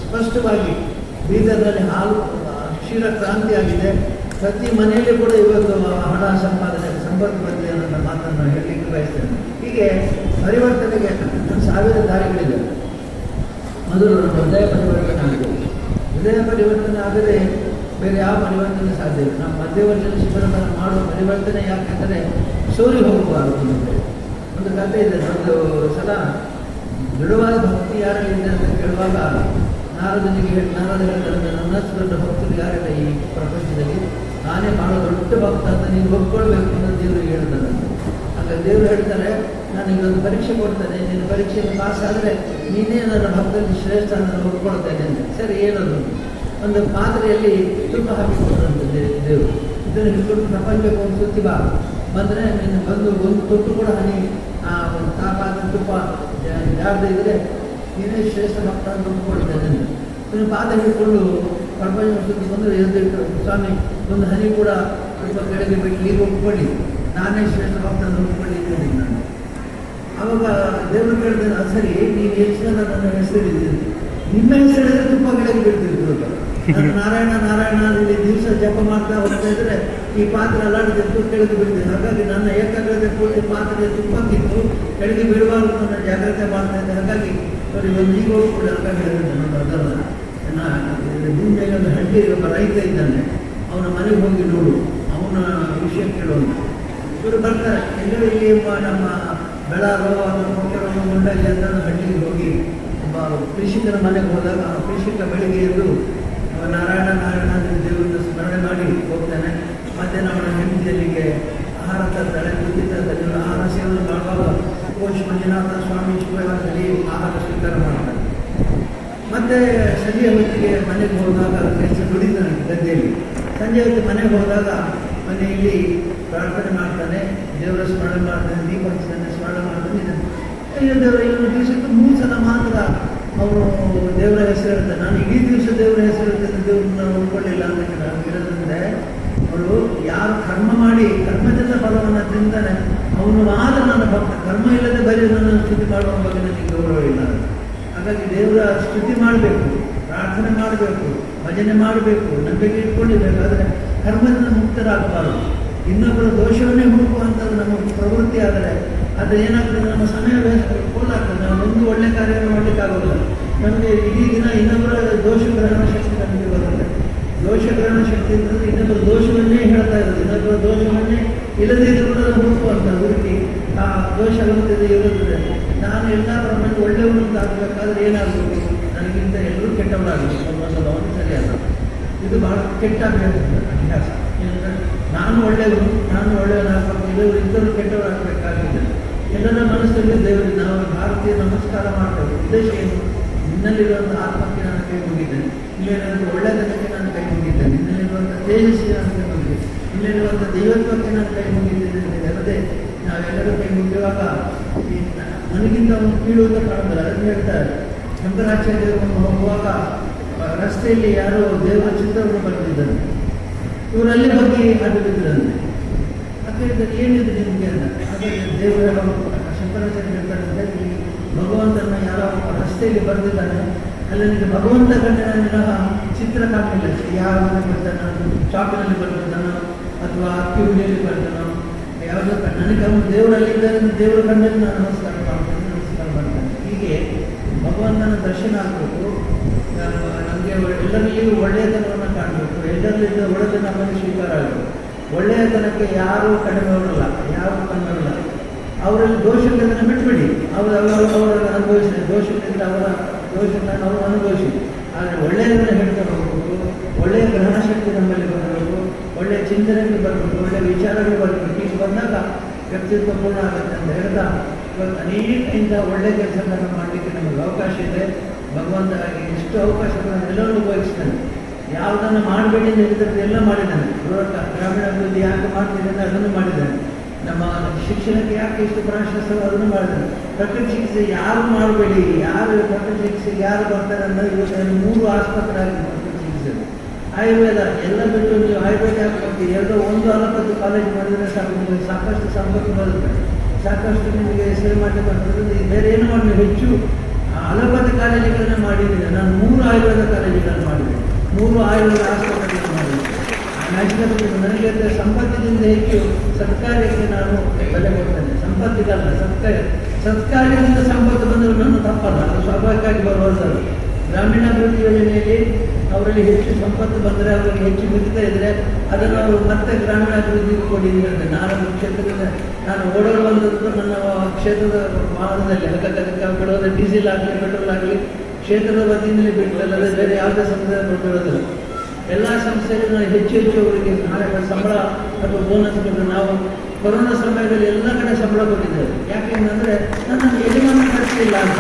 ಸ್ಪಷ್ಟವಾಗಿ ಬೀದರ್ನಲ್ಲಿ ಹಾಲು ಕ್ಷೀರ ಕ್ರಾಂತಿ ಆಗಿದೆ ಪ್ರತಿ ಮನೆಯಲ್ಲಿ ಕೂಡ ಇವತ್ತು ಹಣ ಸಂಪಾದನೆ, ಸಂಪರ್ಕ ಬಂದಿದೆ ಅನ್ನೋ ಮಾತನ್ನು ಹೇಳಲಿಕ್ಕೆ ಬಯಸ್ತೇನೆ. ಹೀಗೆ ಪರಿವರ್ತನೆಗೆ ಸಾವಿರ ದಾರಿಗಳಿದೆ. ಮೊದಲು ನಮ್ಮ ಹೃದಯ ಪರಿವರ್ತನೆ ಆಗಿದೆ. ಹೃದಯ ಪರಿವರ್ತನೆ ಆದರೆ ಬೇರೆ ಯಾವ ಪರಿವರ್ತನೆ ಸಾಧ್ಯ ಇಲ್ಲ. ನಮ್ಮ ಮಧ್ಯವರ್ಜನ ಶಿಬಿರವನ್ನು ಮಾಡುವ ಪರಿವರ್ತನೆ ಯಾಕೆಂದರೆ ಸೋರಿ ಹೋಗಬಾರದು ಒಂದು ಕಥೆ ಇದೆ. ಒಂದು ಸಲ ದೃಢವಾದ ಭಕ್ತಿ ಯಾರಲ್ಲಿದೆ ಅಂತ ಕೇಳುವಾಗ ನಾರದನಿಗೆ ನಾರದ ನನ್ನ ನನ್ನಷ್ಟು ದೊಡ್ಡ ಭಕ್ತರು ಯಾರಿಲ್ಲ ಈ ಪ್ರಪಂಚದಲ್ಲಿ? ನಾನೇ ಬಹಳ ದೊಡ್ಡ ಭಕ್ತ ಅಂತ ನೀನು ಒಪ್ಕೊಳ್ಬೇಕು ಅಂತ ದೇವರು ಹೇಳ್ತಾನೆ ಆಗ ದೇವರು ಹೇಳ್ತಾರೆ ನಾನು ಒಂದು ಪರೀಕ್ಷೆ ಕೊಡ್ತೇನೆ. ನಿನ್ನ ಪರೀಕ್ಷೆಯಲ್ಲಿ ಪಾಸ್ ಆದರೆ ನೀನೇ ನನ್ನ ಭಕ್ತರಲ್ಲಿ ಶ್ರೇಷ್ಠ ನಾನು ಒಪ್ಕೊಳ್ತೇನೆ ಅಂತ. ಸರಿ, ಏನದು? ಒಂದು ಪಾತ್ರೆಯಲ್ಲಿ ತುಪ್ಪ ಹಾಕಿಕೊಡ್ರಂತೆ ದೇ- ದೇವರು. ಇದನ್ನು ಹಿಡ್ಕೊಂಡು ಪ್ರಪಂಚಕ್ಕೆ ಒಂದು ಸುತ್ತಿ ಬಾ. ಬಂದರೆ ನೀನು ಬಂದು ಒಂದು ತೊಟ್ಟು ಕೂಡ ಹನಿ ತುಪ್ಪ ಯಾರ್ದು ಇದ್ರೆ ನೀನೇ ಶ್ರೇಷ್ಠ ಭಕ್ತ ಅಂತ ಅಂದ್ಕೊಳ್ತೇನೆ. ನೀನು ಪಾತ್ರೆ ಹಿಡ್ಕೊಂಡು ಪ್ರಪಂಚ ಸುತ್ತಿ ಬಂದರೆ ಎದ್ದಿಟ್ಟು ಸ್ವಾಮಿ, ಒಂದು ಹನಿ ಕೂಡ ಸ್ವಲ್ಪ ಕೆಳಗೆ ಬಿಟ್ಟು ನೀರು ಒಪ್ಕೊಳ್ಳಿ ನಾನೇ ಶ್ರೇಷ್ಠ ಭಕ್ತ ಅಂತ ಒಪ್ಕೊಳ್ಳಿ ಅಂತ ನಾನು. ಅವಾಗ ದೇವರು ಕೇಳಿದ್ರೆ "ಅದು ಸರಿ ನೀನು ಎಷ್ಟು ನನ್ನ ಹೆಸರು ಹಿಡಿದಿರಿ ನಿಮ್ಮ ಹೆಸರು ಹೇಳಿದ್ರೆ ತುಪ್ಪ ಕೆಳಗೆ ಬೀಳ್ತಿದ್ರು ನಾನು ನಾರಾಯಣ ನಾರಾಯಣ ಇಲ್ಲಿ ದಿವಸ ಜಪ ಮಾಡ್ತಾ ಹೋಗ್ತಾ ಇದ್ರೆ ಈ ಪಾತ್ರ ಅಲ್ಲಾಡಿದ್ರೆ ತುಪ್ಪ ಕೆಳಗೆ ಬೀಳ್ತಿದೆ ಹಾಗಾಗಿ ನನ್ನ ಏಕಾಗ್ರತೆ ಪೂರ್ತಿ ಪಾತ್ರೆ ತುಂಬ ಕಿತ್ತು ಕೆಳಗೆ ಬೀಳಬಾರ್ದು ನನ್ನ ಜಾಗ್ರತೆ ಮಾಡ್ತಾ ಇದ್ದೆ. ಹಾಗಾಗಿ ನೋಡಿ, ಒಂದು ಈಗ ಕೂಡ ಹಾಗಾಗಿ ಹೇಳಿದ್ರೆ ನಾನು ಅದಲ್ಲ ದುಂಡೆಗೆ ಒಂದು ಹಳ್ಳಿ ಒಬ್ಬ ರೈತ ಇದ್ದಾನೆ. ಅವನ ಮನೆಗೆ ಹೋಗಿ ನೋಡು. ಅವನ ವಿಷಯ ಕೇಳೋಣ. ಇವರು ಬರ್ತಾರೆ. ಎಲ್ಲರೂ ಇಲ್ಲಿ ನಮ್ಮ ಬೆಳಾರೋ ಅಥವಾ ಕೊಕ್ಕರೋ ಮುಂಡಲ್ಲಿ ಅಂತ ಹಳ್ಳಿಗೆ ಹೋಗಿ ಒಬ್ಬ ಕೃಷಿಕರ ಮನೆಗೆ ಹೋದಾಗ ಆ ಕೃಷಿಕ ಬೆಳಿಗ್ಗೆ ಎದ್ದು ನಾರಾಯಣ ನಾರಾಯಣ ದೇವರನ್ನು ಸ್ಮರಣೆ ಮಾಡಿ ಹೋಗ್ತಾನೆ. ಮತ್ತೆ ನಮ್ಮ ಹೆಂಡತಿಯಲ್ಲಿಗೆ ಆಹಾರ ತರ್ತಾಳೆ. ಇವ್ರು ಆಹಾರ ಸೇವನೆ ಮಾಡುವಾಗ ಕೋಚ್ ಮಂಜುನಾಥ ಸ್ವಾಮಿ, ಶಿವರಾತ್ರಿ, ಆಹಾರ ಸ್ವೀಕಾರ ಮಾಡ್ತಾರೆ ಮತ್ತೆ ಸಂಜೆ ಹೊತ್ತಿಗೆ ಮನೆಗೆ ಹೋದಾಗ ಕೆಲಸ ದುಡಿತಾನೆ ಗದ್ದೆಯಲ್ಲಿ. ಸಂಜೆ ಹೊತ್ತು ಮನೆಗೆ ಹೋದಾಗ ಮನೆಯಲ್ಲಿ ಪ್ರಾರ್ಥನೆ ಮಾಡ್ತಾನೆ. ದೇವರ ಸ್ಮರಣೆ ಮಾಡ್ತಾನೆ. ದೀಪ ಹಚ್ತಾನೆ ಸ್ಮರಣೆ ಮಾಡ್ತಾನೆ. ದೇವರ ಇವನು ದಿವಸಕ್ಕೆ ಮೂರು ಸಲ ಮಾತ್ರ ಅವನು ದೇವರ ಹೆಸರು ನಾನು ಇಡೀ ದಿವಸ ದೇವರ ಹೆಸರು ಹೇಳ್ತೇನೆ ದೇವ್ರನ್ನ ನಾನು ಉಳ್ಕೊಳ್ಳಿಲ್ಲ ಅಂತ ಹೇಳೋದಂದ್ರೆ, ಅವರು ಯಾರು ಕರ್ಮ ಮಾಡಿ ಕರ್ಮದಿಂದ ಫಲವನ್ನು ತಿಂತಾನೆ ಅವನು ಆದ ನನ್ನ ಭಕ್ತ. ಕರ್ಮ ಇಲ್ಲದೆ ಬರೀ ನನ್ನ ಸ್ತುತಿ ಮಾಡುವ ಬಗ್ಗೆ ನನಗೆ ಗೌರವ ಇಲ್ಲ. ಹಾಗಾಗಿ ದೇವರ ಸ್ತುತಿ ಮಾಡಬೇಕು, ಪ್ರಾರ್ಥನೆ ಮಾಡಬೇಕು, ಭಜನೆ ಮಾಡಬೇಕು, ನಂಬಿಕೆ ಇಟ್ಕೊಂಡಿರ್ಬೇಕಾದ್ರೆ ಕರ್ಮದಿಂದ ಮುಕ್ತರಾಗಬಾರದು. ಇನ್ನೊಬ್ಬರ ದೋಷವನ್ನೇ ಹುಡುಕುವಂಥದ್ದು ನಮ್ಮ ಪ್ರವೃತ್ತಿ. ಆದರೆ ಅದು ಏನಾಗ್ತದೆ ನಮ್ಮ ಸಮಯ ವೇಸ್ಟ್ ಪೋಲಾಗ್ತದೆ ನಾವು ಒಂದು ಒಳ್ಳೆ ಕಾರ್ಯವನ್ನು ಮಾಡಲಿಕ್ಕಾಗೋದಿಲ್ಲ. ನಮಗೆ ಇಡೀ ದಿನ ಇನ್ನೊಬ್ಬರ ದೋಷ ಗ್ರಹಣ ಶಕ್ತಿ ನಮಗೆ ಬರುತ್ತೆ. ದೋಷ ಗ್ರಹಣ ಶಕ್ತಿ ಅಂತಂದ್ರೆ ಇನ್ನೊಬ್ಬರ ದೋಷವನ್ನೇ ಹೇಳ್ತಾ ಇರೋದು. ಇನ್ನೊಬ್ಬರ ದೋಷವನ್ನೇ ಇಲ್ಲದೇ ಇದ್ರೂ ಕೂಡ ಹುಡುಕುವಂತ ಹುಡುಕಿ ಆ ದೋಷ ಬರುತ್ತದೆ ಇರುತ್ತದೆ ನಾನು ಎಲ್ಲ ಪ್ರಮಾಣ ಒಳ್ಳೆಯವರು ಅಂತ ಆಗಬೇಕಾದ್ರೆ ಏನಾಗಬೇಕು ನನಗಿಂತ ಎಲ್ಲರೂ ಕೆಟ್ಟವರಾಗಬೇಕು ಅನ್ನೋದು ಭಾವನೆ ಸರಿಯಲ್ಲ ಇದು ಬಹಳ ಕೆಟ್ಟ ಅಭ್ಯಾಸ. ನಾನು ಒಳ್ಳೆಯವರು ನಾನು ಒಳ್ಳೆಯವನಾಗಬೇಕು. ಇಲ್ಲವರು ಇದ್ದರೂ ಕೆಟ್ಟವರಾಗಬೇಕಾಗಿದೆ ಎಲ್ಲರ ಮನಸ್ಸಲ್ಲಿ ದೇವರಿಗೆ ನಾವು ಭಾರತೀಯ ನಮಸ್ಕಾರ ಮಾಡಬೇಕು ಉದ್ದೇಶ ಏನು? ನಿನ್ನಲ್ಲಿರುವಂತಹ ಆತ್ಮಕ್ಕೆ ನಾನು ಕೈ ಹೋಗಿದ್ದೇನೆ ಇಲ್ಲಿರುವಂಥ ಒಳ್ಳೆಯದಕ್ಕೆ ನಾನು ಕೈ ಹೋಗಿದ್ದೇನೆ ನಿನ್ನಲ್ಲಿರುವಂಥ ತೇಜಸ್ಸಿಗೆ ನಾನು ಕೈ ಹೋಗಿದ್ದೇನೆ ಇಲ್ಲಿರುವಂಥ ದೈವತ್ವಕ್ಕೆ ನಾನು ಕೈ ಹೋಗಿದ್ದೇನೆ ಅಂತ ಹೇಳದೆ ನಾವೆಲ್ಲರೂ ಕೈ ಮುಗಿಯುವಾಗ ನನಗಿಂತ ಅವನು ಕೀಳುವಂತ ಕಾಣಲ್ಲ ಅದನ್ನು ಹೇಳ್ತಾರೆ. ಶಂಕರಾಚಾರ್ಯವನ್ನು ಹೋಗುವಾಗ ರಸ್ತೆಯಲ್ಲಿ ಯಾರೋ ದೇವರ ಚಿತ್ರವನ್ನು ಬರೆದಿದ್ದಾರೆ. ಇವರಲ್ಲಿ ಬಗ್ಗೆ ಅದು ಅಂತ ಹೇಳಿದ್ರೆ ಏನಿದೆ ನಿಮಗೆ? ಅಂತ ಅದೇ ದೇವರ ಶಂಕರಾಚಾರ್ಯ ಹೇಳ್ತಾರೆ ಭಗವಂತನ ಯಾರೋ ರಸ್ತೆಯಲ್ಲಿ ಬರೆದಿದ್ದಾನೆ ಅಲ್ಲಿ ಭಗವಂತ ಕಂಡ ಚಿತ್ರ ಕಾಣಲಿಲ್ಲ ಯಾವ ಬರ್ತಾನ ಚಾಪಿನಲ್ಲಿ ಬರ್ತಾನೋ ಅಥವಾ ಅಕ್ಕಿ ಹುಳಿಯಲ್ಲಿ ಬರ್ತಾನೋ ಯಾವುದೋ ನನಗೆ ಅವನು ದೇವರಲ್ಲಿ ಇದ್ದಾನೆ ದೇವರ ಕಂಡಲ್ಲಿ ನಾನು ನಮಸ್ಕಾರ ಮಾಡ್ತೇನೆ ನಮಸ್ಕಾರ ಮಾಡ್ತೇನೆ. ಹೀಗೆ ಭಗವಂತನ ದರ್ಶನ ಆಗಬೇಕು. ನಮಗೆ ಎಲ್ಲರಲ್ಲಿಯೂ ಒಳ್ಳೆಯತನವನ್ನು ಕಾಣಬೇಕು. ಎಲ್ಲರಲ್ಲಿದ್ದ ಒಳ್ಳೆತನ ನಮಗೆ ಸ್ವೀಕಾರ ಆಗಬೇಕು. ಒಳ್ಳೆಯತನಕ್ಕೆ ಯಾರೂ ಕಡಿಮೆ ಬರಲ್ಲ ಯಾರೂ ಕಡಿಮೆ ಅವರಲ್ಲಿ ದೋಷಗಳನ್ನು ಬಿಟ್ಬಿಡಿ. ಅವರು ಅವರು ಅವರನ್ನು ಅನುಭವಿಸಿ ದೋಷದಿಂದ ಅವರ ದೋಷದಿಂದ ಅವರು ಅನುಭವಿಸಿ ಆದರೆ ಒಳ್ಳೆಯದನ್ನು ಹೇಳ್ಕೊಂಡು ಹೋಗ್ಬೋದು ಒಳ್ಳೆಯ ಗ್ರಹಣ ಶಕ್ತಿ ನಮ್ಮಲ್ಲಿ ಬರಬೇಕು, ಒಳ್ಳೆಯ ಚಿಂತನೆಗಳು ಬರಬೇಕು, ಒಳ್ಳೆಯ ವಿಚಾರಗಳು ಬರಬೇಕು. ಈಗ ಬಂದಾಗ ವ್ಯಕ್ತಿತ್ವ ಪೂರ್ಣ ಆಗುತ್ತೆ ಅಂತ ಹೇಳ್ತಾ ಇವತ್ತು ಅನೇಕ ಒಳ್ಳೆ ಒಳ್ಳೆಯ ಕೆಲಸಗಳನ್ನು ಮಾಡಲಿಕ್ಕೆ ನಮಗೆ ಅವಕಾಶ ಇದೆ. ಭಗವಂತ ಎಷ್ಟು ಅವಕಾಶಗಳನ್ನು ಎಲ್ಲರೂ ಉಪಯೋಗಿಸ್ತಾನೆ ಯಾವುದನ್ನು ಮಾಡಬೇಡಿ ಅಂತ ಹೇಳಿದ್ರೆ ಎಲ್ಲ ಮಾಡಿದ್ದಾನೆ. ಗ್ರಾಮೀಣ ಅಭಿವೃದ್ಧಿ ಯಾಕೆ ಮಾಡ್ತೀನಿ ಅಂತ ಅದನ್ನು ಮಾಡಿದ್ದಾನೆ. ನಮ್ಮ ಶಿಕ್ಷಣಕ್ಕೆ ಯಾಕೆ ಇಷ್ಟು ಪ್ರಾಶಸ್ತ್ಯ ಅದನ್ನು ಮಾಡಿದ್ದಾರೆ ಪ್ರಕೃತಿ ಚಿಕಿತ್ಸೆ ಯಾರು ಮಾಡಬೇಡಿ, ಯಾರು ಪ್ರಕೃತಿ ಚಿಕಿತ್ಸೆಗೆ ಯಾರು ಬರ್ತಾರೆ ಅಂದ್ರೆ ಇವತ್ತು ಮೂರು ಆಸ್ಪತ್ರೆ ಆಗಿದೆ ಪ್ರಕೃತಿ ಚಿಕಿತ್ಸೆ ಆಯುರ್ವೇದ, ಎಲ್ಲ ಬಿಟ್ಟು ನೀವು ಆಯುರ್ವೇದ ಯಾಕೆ ಎರಡು ಒಂದು ಅಲಪತ್ತು ಕಾಲೇಜ್ ಮಾಡಿದರೆ ಸಾಕು, ನಿಮಗೆ ಸಾಕಷ್ಟು ಸಂಪತ್ತು ಬರುತ್ತೆ. ಸಾಕಷ್ಟು ನಿಮಗೆ ಸೇವೆ ಮಾಡಲಿಕ್ಕೆ ಬರ್ತದೆ. ಬೇರೆ ಏನು ಮಾಡಿ ಹೆಚ್ಚು ಅಲೋಪತಿ ಕಾಲೇಜುಗಳನ್ನ ಮಾಡಿದ್ದೀನಿ ನಾನು ಮೂರು ಆಯುರ್ವೇದ ಕಾಲೇಜುಗಳನ್ನು ಮಾಡಿದೆ ಮೂರು ಆಯುರ್ವೇದ ಆಸ್ಪತ್ರೆಗಳನ್ನು ಮಾಡಿದೆ ನ್ಯಾಷನಲ್ ನನಗೆ ಅದರ ಸಂಪತ್ತಿನಿಂದ ಹೆಚ್ಚು ಸತ್ಕಾರ್ಯಕ್ಕೆ ನಾನು ಬೆಲೆ ಕೊಡ್ತೇನೆ. ಸಂಪತ್ತಿಗಲ್ಲ ಸತ್ಕಾರ ಸತ್ಕಾರ್ಯದಿಂದ ಸಂಪತ್ತು ಬಂದರೂ ನಾನು ತಪ್ಪಲ್ಲ, ಅದು ಸ್ವಾಭಾವಿಕವಾಗಿ ಬರುವಂಥದ್ದು ಗ್ರಾಮೀಣಾಭಿವೃದ್ಧಿ ಯೋಜನೆಯಲ್ಲಿ ಅವರಲ್ಲಿ ಹೆಚ್ಚು ಸಂಪತ್ತು ಬಂದರೆ, ಅವರಿಗೆ ಹೆಚ್ಚು ಮಿಗ್ತಾ ಇದ್ದರೆ ಅದನ್ನು ಅವರು ಮತ್ತೆ ಗ್ರಾಮೀಣಾಭಿವೃದ್ಧಿಗೆ ಅಂತ ನಾನು ಕ್ಷೇತ್ರದಿಂದ ನಾನು ಓಡಾಡುವಂಥದ್ದು ನನ್ನ ಕ್ಷೇತ್ರದ ವಾಹನದಲ್ಲಿ ಅದಕ್ಕೆ ಬಿಡೋದು ಡೀಸೆಲ್ ಆಗಲಿ, ಪೆಟ್ರೋಲ್ ಆಗಲಿ ಕ್ಷೇತ್ರದ ವತಿಯಿಂದಲೇ ಬಿಡ್ತಲ್ಲದೆ ಬೇರೆ ಯಾವುದೇ ಸಂಸ್ಥೆ ಬಿಡೋದಿಲ್ಲ ಎಲ್ಲ ಸಂಸ್ಥೆಗಳನ್ನ ಹೆಚ್ಚು ಹೆಚ್ಚು ಅವರಿಗೆ ನಾಳೆ ಸಂಬಳ ಅಥವಾ ಬೋನಸ್ ಕೊಟ್ಟು ನಾವು ಕೊರೋನಾ ಸಮಯದಲ್ಲಿ ಎಲ್ಲ ಕಡೆ ಸಂಬಳ ಕೊಟ್ಟಿದ್ದೇವೆ. ಯಾಕೆಂದ್ರೆ ನನ್ನ ಯಜಮಾನ ಖರ್ಚಿಲ್ಲ ಅಂತ.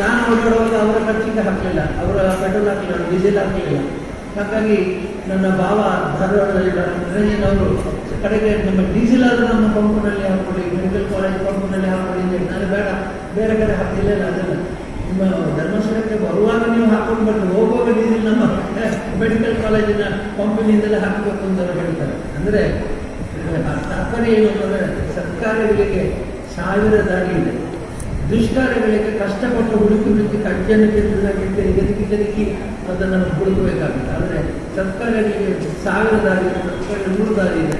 ನಾನು ಓಡಾಡುವಾಗ ಅವರ ಖರ್ಚಿಗೆ ಹಾಕಲಿಲ್ಲ, ಅವರ ಪೆಟ್ರೋಲ್ ಹಾಕಲಿಲ್ಲ ಡೀಸೆಲ್ ಹಾಕಲಿಲ್ಲ. ಹಾಗಾಗಿ ನನ್ನ ಭಾವ ಧಾರವಾಡದಲ್ಲಿ ಅವರು ಕಡೆಗೆ ನಮ್ಮ ಡೀಸೆಲ್ ಆದರೂ ನಮ್ಮ ಪಂಪ್ನಲ್ಲಿ ಹಾಕೊಳ್ಳಿ ಮೆಡಿಕಲ್ ಕಾಲೇಜ್ ಪಂಪ್ನಲ್ಲಿ ಹಾಕೊಳ್ಳಿ ನಾನು ಬೇಡ, ಬೇರೆ ಕಡೆ ಹಾಕಲಿಲ್ಲ, ಅದೆಲ್ಲ. ನಿಮ್ಮ ಧರ್ಮಸ್ಥಳಕ್ಕೆ ಬರುವಾಗ ನೀವು ಹಾಕೊಂಡು ಬರ್ತೀವಿ ಹೋಗುವಾಗ ನೀವು ನಮ್ಮ ಮೆಡಿಕಲ್ ಕಾಲೇಜಿನ ಕಂಪನಿಯಿಂದಲೇ ಹಾಕಬೇಕು ಅಂತ ಹೇಳ್ತಾರೆ. ಅಂದರೆ ತಾತ್ಪರ್ಯ ಏನು ಅಂತಂದರೆ ಸರ್ಕಾರಗಳಿಗೆ ಸಾವಿರ ದಾರಿ ಇದೆ. ದುಷ್ಕಾರ್ಯಗಳಿಗೆ ಕಷ್ಟಪಟ್ಟು ಹುಡುಕಿ ಹುಡುಕಿ ಕಜ್ಜನ ಕೆತ್ತದಾಗಿ ಇದಕ್ಕೆ ಗದಕಿ ಅದನ್ನು ಹುಡುಕಬೇಕಾಗುತ್ತೆ. ಆದರೆ ಸರ್ಕಾರಗಳಿಗೆ ಸಾವಿರ ದಾರಿ ಇದೆ ನೂರು ದಾರಿ ಇದೆ.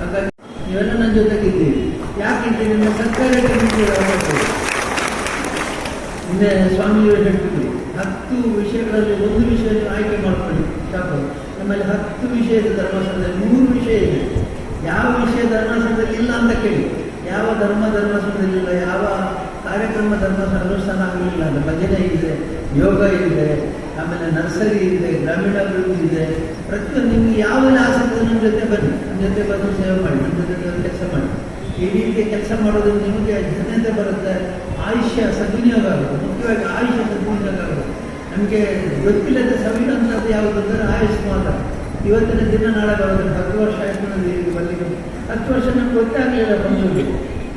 ಹಾಗಾಗಿ ನೀವೆಲ್ಲ ನನ್ನ ಜೊತೆಗಿದ್ದೀವಿ ಯಾಕಿದ್ದೀವಿ ನಿಮ್ಮ ಸರ್ಕಾರಕ್ಕೆ ನಿಮಗೆ. ಹಿಂದೆ ಸ್ವಾಮಿಯವರು ಹೇಳ್ತಿದ್ರು. ಹತ್ತು ವಿಷಯಗಳಲ್ಲಿ ಒಂದು ವಿಷಯ ಆಯ್ಕೆ ಮಾಡ್ಕೊಳ್ಳಿ. ಸಾಕು ನಮ್ಮಲ್ಲಿ ಹತ್ತು ವಿಷಯ ಇದೆ ಮೂರು ವಿಷಯ ಇದೆ. ಯಾವ ವಿಷಯ ಧರ್ಮಸ್ಥಳದಲ್ಲಿ ಇಲ್ಲ ಅಂತ ಕೇಳಿ. ಯಾವ ಧರ್ಮ ಧರ್ಮಸ್ಥಳದಲ್ಲಿ ಇಲ್ಲ, ಯಾವ ಕಾರ್ಯಕ್ರಮ ಧರ್ಮ ಅನುಷ್ಠಾನ ಆಗಲಿಲ್ಲ ಅಂದ್ರೆ ಭಜನೆ ಇದೆ, ಯೋಗ ಇದೆ, ಆಮೇಲೆ ನರ್ಸರಿ ಇದೆ, ಗ್ರಾಮೀಣಾಭಿವೃದ್ಧಿ ಇದೆ. ಪ್ರತಿಯೊಂದು ನಿಮ್ಗೆ ಯಾವೆಲ್ಲ ಆಸಕ್ತಿ ನಿಮ್ಮ ಜೊತೆ ಬನ್ನಿ. ನಿಮ್ಮ ಜೊತೆ ಬಂದು ಸೇವೆ ಮಾಡಿ. ನಮ್ಮ ಜೊತೆ ಕೆಲಸ ಮಾಡಿ. ಈ ರೀತಿ ಕೆಲಸ ಮಾಡೋದು ನಿಮಗೆ ಧನ್ಯತೆ ಬರುತ್ತೆ. ಆಯುಷ್ಯ ಸದ್ವಿನಿಯೋಗ ಆಗುತ್ತೆ. ಮುಖ್ಯವಾಗಿ ಆಯುಷ್ಯ ಸದ್ವಿನಿಯೋಗ ಆಗುತ್ತೆ. ನಮಗೆ ಗೊತ್ತಿಲ್ಲದ ಸವಿನಂಥದ್ದು ಯಾವುದು ಅಂದರೆ ಆಯುಷ್ ಮಾತ್ರ. ಇವತ್ತಿನ ದಿನ ನಾಳೆ ಬರೋದಿಲ್ಲ. ಹತ್ತು ವರ್ಷ ಆಯ್ತು ಇಲ್ಲಿ ಬಂದಿದ್ದು ಹತ್ತು ವರ್ಷ ನಮ್ಗೆ ಗೊತ್ತಾಗಲಿಲ್ಲ ಬಂದೋಗಿ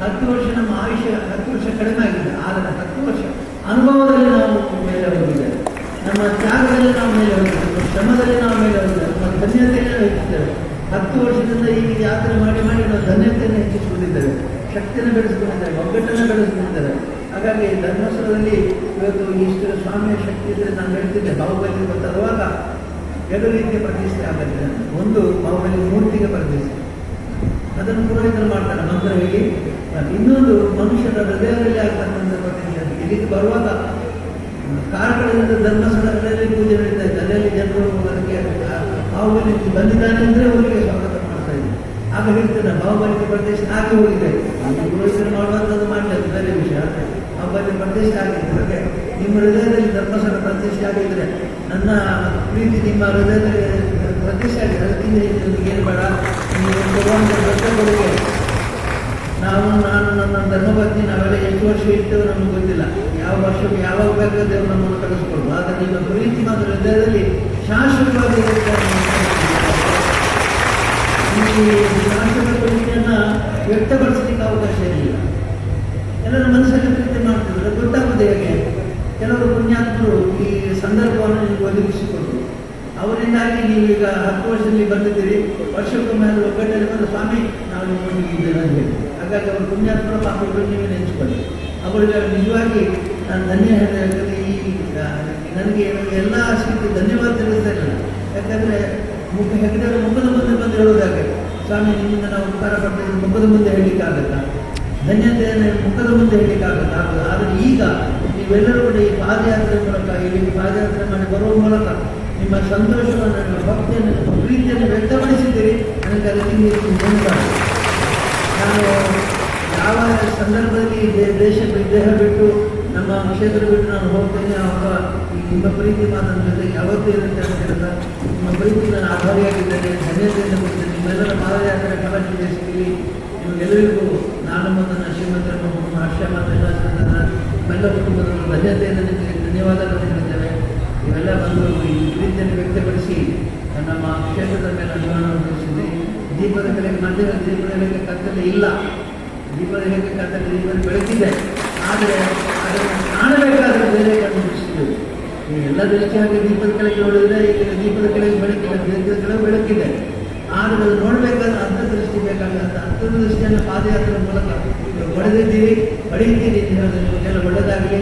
ಹತ್ತು ವರ್ಷ ನಮ್ಮ ಆಯುಷ್ಯ ಹತ್ತು ವರ್ಷ ಕಡಿಮೆ ಆಗಿದೆ. ಆದರೆ ಹತ್ತು ವರ್ಷ ಅನುಭವದಲ್ಲಿ ನಾವು ಮೇಲೆ ಹೋಗಿದ್ದೇವೆ ನಮ್ಮ ತ್ಯಾಗದಲ್ಲಿ ನಾವು ಮೇಲೆ ಹೋಗಿದ್ದೇವೆ ನಮ್ಮ ಶ್ರಮದಲ್ಲಿ ನಾವು ಮೇಲೆ ಹೋಗಿದ್ದೇವೆ ನಮ್ಮ ಧನ್ಯತೆಯನ್ನು ಹೆಚ್ಚಿದ್ದೇವೆ ಹತ್ತು ವರ್ಷದಿಂದ ಈಗ ಯಾತ್ರೆ ಮಾಡಿ ಮಾಡಿ ನಾವು ಧನ್ಯತೆಯನ್ನು ಹೆಚ್ಚಿಸಿಕೊಂಡಿದ್ದೇವೆ. ಶಕ್ತಿಯನ್ನು ಬೆಳೆಸ್ಕೊಂಡಿದ್ದೇವೆ. ಒಗ್ಗಟ್ಟನ್ನು ಬೆಳೆಸ್ಕೊಂಡಿದ್ದೇವೆ. ಹಾಗಾಗಿ ಧರ್ಮಸ್ಥಳದಲ್ಲಿ ಇವತ್ತು ಇಷ್ಟು ಸ್ವಾಮಿಯ ಶಕ್ತಿ ಇದ್ದರೆ ನಾನು ಹೇಳ್ತಿದ್ದೆ, ಬಾಹುಬಲಿ ತರುವಾಗ ಎರಡು ರೀತಿಯ ಪ್ರತಿಷ್ಠೆ ಆಗುತ್ತೆ. ಒಂದು, ಬಾಹುಬಲಿ ಮೂರ್ತಿಗೆ ಪ್ರತಿಷ್ಠೆ. ಅದನ್ನು ಪುರೋಹಿತರು ಮಾಡ್ತಾರೆ, ಮಂತ್ರ ಹೇಳಿ. ಇನ್ನೊಂದು, ಮನುಷ್ಯನ ಹೃದಯದಲ್ಲಿ ಆಗ್ತಕ್ಕಂಥ ಪ್ರತಿಷ್ಠೆ ಇಲ್ಲಿಗೆ ಬರುವಾಗ ಕಾರಣಗಳಿಂದ ಧರ್ಮಸ್ಥಳಗಳಲ್ಲಿ ಪೂಜೆ ನಡೀತಾ ಇದೆ ಅದರಲ್ಲಿ ಜನರು ಅದಕ್ಕೆ ಬಾಹುಬಲಿ ಬಂದಿದ್ದಾನೆ ಅಂದರೆ ಅವರಿಗೆ ಸ್ವಾಗತ ಮಾಡ್ತಾ ಇದ್ದೆ ಆಗ ಹೇಳ್ತಾರೆ, ಬಾಹುಬಲಿಗೆ ಪ್ರದೇಶ ಆಗಿ ಹೋಗಿದೆ. ಪುರೋಹಿತರು ಮಾಡುವಂಥದ್ದು ಮಾಡಲಿಲ್ಲ, ಬೇರೆ ವಿಷಯ. ಆದರೆ ಪ್ರತಿಷ್ಠೆ ಆಗಿದ್ದರೆ ನಿಮ್ಮ ಹೃದಯದಲ್ಲಿ ಧರ್ಮಸ್ಥಳ ಪ್ರತಿಷ್ಠೆ ಆಗಿದ್ದರೆ ನನ್ನ ಪ್ರೀತಿ ನಿಮ್ಮ ಹೃದಯದಲ್ಲಿ ಪ್ರತಿಷ್ಠೆ ಆಗಿದೆ. ಅದಕ್ಕಿಂತ ನಿಮಗೆ ಏನು ಬೇಡ? ದೊಡ್ಡ ನಾವು, ನಾನು, ನನ್ನ ಧರ್ಮಪತ್ನಿ, ನಾವೆಲ್ಲ ಎಷ್ಟು ವರ್ಷ ಇರ್ತೇವೆ ನಮಗೆ ಗೊತ್ತಿಲ್ಲ. ಯಾವ ವರ್ಷಕ್ಕೆ ಯಾವಾಗ ಬೇಕಾದ್ರೆ ದೇವರು ನಮ್ಮನ್ನು ಕಳಿಸ್ಕೊಡ್ಬೋದು ಆದರೆ ನಿಮ್ಮ ಪ್ರೀತಿ ಮಾತ್ರ ಹೃದಯದಲ್ಲಿ ಶಾಶ್ವತವಾಗಿ ಈ ಶಾಶ್ವತ ಪ್ರೀತಿಯನ್ನು ವ್ಯಕ್ತಪಡಿಸಲಿಕ್ಕೆ ಅವಕಾಶ ಇರಲಿಲ್ಲ ಎಲ್ಲರ ಮನಸ್ಸಲ್ಲಿ ಪ್ರೀತಿ ಮಾಡ್ತಿದ್ರು ಗೊತ್ತಾಗೋದು ಹೇಗೆ? ಕೆಲವರು ಪುಣ್ಯಾತ್ಮರು ಈ ಸಂದರ್ಭವನ್ನು ನಿಮಗೆ ಒದಗಿಸಿಕೊಂಡು, ಅವರಿಂದಾಗಿ ನೀವೀಗ ಹತ್ತು ವರ್ಷದಲ್ಲಿ ಬಂದಿದ್ದೀರಿ. ವರ್ಷಕ್ಕೊಮ್ಮೆ ಅದು ಒಗ್ಗಟ್ಟಲ್ಲಿ ಬಂದು ಸ್ವಾಮಿ, ನಾವು ನಿಮ್ಮೊಂದಿಗೆ ಅಂತ ಹೇಳಿ. ಹಾಗಾಗಿ ಅವರು ಪುಣ್ಯಾತ್ಮರ ಪಾಪಗಳು ನೀವೇ ನೆನೆಸ್ಕೊಳ್ಳಿ. ಅವರಿಗೆ ನಿಜವಾಗಿ ನಾನು ಧನ್ಯ ಈ ನನಗೆ ಎಲ್ಲ ಸ್ಥಿತಿ ಧನ್ಯವಾದ ತಿಳಿಸ್ತಾ ಇಲ್ಲ. ಯಾಕಂದರೆ ಮುಖ ಹೆಗ್ಗಡೆ ಮುಖದ ಮುಂದೆ ಬಂದು ಹೇಳೋದಾಗೆ, ಸ್ವಾಮಿ, ನಿಮ್ಮಿಂದ ನಾವು ಉಪಕಾರ ಪಡ್ತಿದ್ದೀವಿ ಮುಖದ ಮುಂದೆ ಹೇಳಲಿಕ್ಕಾಗತ್ತಾ? ಧನ್ಯತೆಯನ್ನು ಮುಖದ ಮುಂದೆ ಆಗಲ್ಲ ಆದರೆ ಈಗ ನೀವೆಲ್ಲರೂ ಕೂಡ ಈ ಪಾದಯಾತ್ರೆ ಮೂಲಕ ಇಲ್ಲಿ ಪಾದಯಾತ್ರೆ ಮಾಡಿ ಬರುವ ಮೂಲಕ ನಿಮ್ಮ ಸಂತೋಷವನ್ನು, ನಿಮ್ಮ ಭಕ್ತಿಯನ್ನು ಪ್ರೀತಿಯನ್ನು ವ್ಯಕ್ತಪಡಿಸಿದ್ದೀರಿ. ನನಗೆ ಅದಕ್ಕೆ ನಾನು ಯಾವ ಸಂದರ್ಭದಲ್ಲಿ ದೇಶ ದೇಹ ಬಿಟ್ಟು ನಮ್ಮ ಕ್ಷೇತ್ರ ಬಿಟ್ಟು ನಾನು ಹೋಗ್ತೇನೆ ಆವಾಗ ಈ ನಿಮ್ಮ ಪ್ರೀತಿ ಮಾತನ ಜೊತೆ ಯಾವತ್ತೂ ಇರುತ್ತೆ ಅಂತ ಹೇಳ್ತಾ, ನಿಮ್ಮ ಪ್ರೀತಿ ನಾನು ಆಭಾರಿಯಾಗಿದ್ದೇನೆ ಧನ್ಯತೆಯನ್ನು ಕೊಡ್ತೇನೆ. ನಿಮ್ಮೆಲ್ಲರ ಪಾದಯಾತ್ರೆ ಜಯಿಸ್ತೀವಿ ನಿಮಗೆಲ್ಲರಿಗೂ ನಾನು ನನ್ನ ಶ್ರೀಮಂತರ ಕುಟುಂಬ ಹರ್ಷ ಸಂಘದ ನಿಮ್ಮೆಲ್ಲ ಕುಟುಂಬದವರು ಧನ್ಯತೆಯನ್ನು ನಿಮಗೆ ಧನ್ಯವಾದಗಳನ್ನು ಹೇಳ್ತೇವೆ ಇವೆಲ್ಲ ಬಂದು ಈ ಪ್ರೀತಿಯನ್ನು ವ್ಯಕ್ತಪಡಿಸಿ ನಮ್ಮ ಕ್ಷೇತ್ರದ ಮೇಲೆ ಅಭಿಮಾನವನ್ನು ತೋರಿಸಿದೆ ದೀಪದ ಕಡೆಗೆ ಮಧ್ಯದ ದೀಪದ ಕಡೆಗೆ ಕತ್ತಲೆ ಇಲ್ಲ. ದೀಪದ ಹೇಗೆ ಕತ್ತಲೆ ದೀಪದ ಬೆಳಕಿದೆ. ಆದರೆ ಅದನ್ನು ಕಾಣಬೇಕಾದ್ರೆ ಬೇರೆ ಕಣ್ಣು ಮುಚ್ಚಿದ್ದೇವೆ ಈ ಎಲ್ಲ ದೃಷ್ಟಿಯಾಗಿ ದೀಪದ ಕೆಳಗೆ ನೋಡಿದರೆ ಈಗ ದೀಪದ ಕೆಳಗೆ ಬೆಳಕಿಲ್ಲ. ದೀಪದ ಕೆಳಗೆ ಬೆಳಕಿದೆ. ಆದರೆ ಅದು ನೋಡಬೇಕಾದ್ರೆ ಅಂತರ್ದೃಷ್ಟಿ ಬೇಕಾಗುತ್ತೆ. ಅಂತರ್ದೃಷ್ಟಿಯನ್ನು ಪಾದಯಾತ್ರೆ ಮೂಲಕ ನೀವು ಪಡೆದಿದ್ದೀರಿ ಪಡೆಯುತ್ತೀರಿ ಅಂತ ಹೇಳಿದ್ರೆ ನಿಮಗೆಲ್ಲ ಒಳ್ಳೆಯದಾಗಲಿ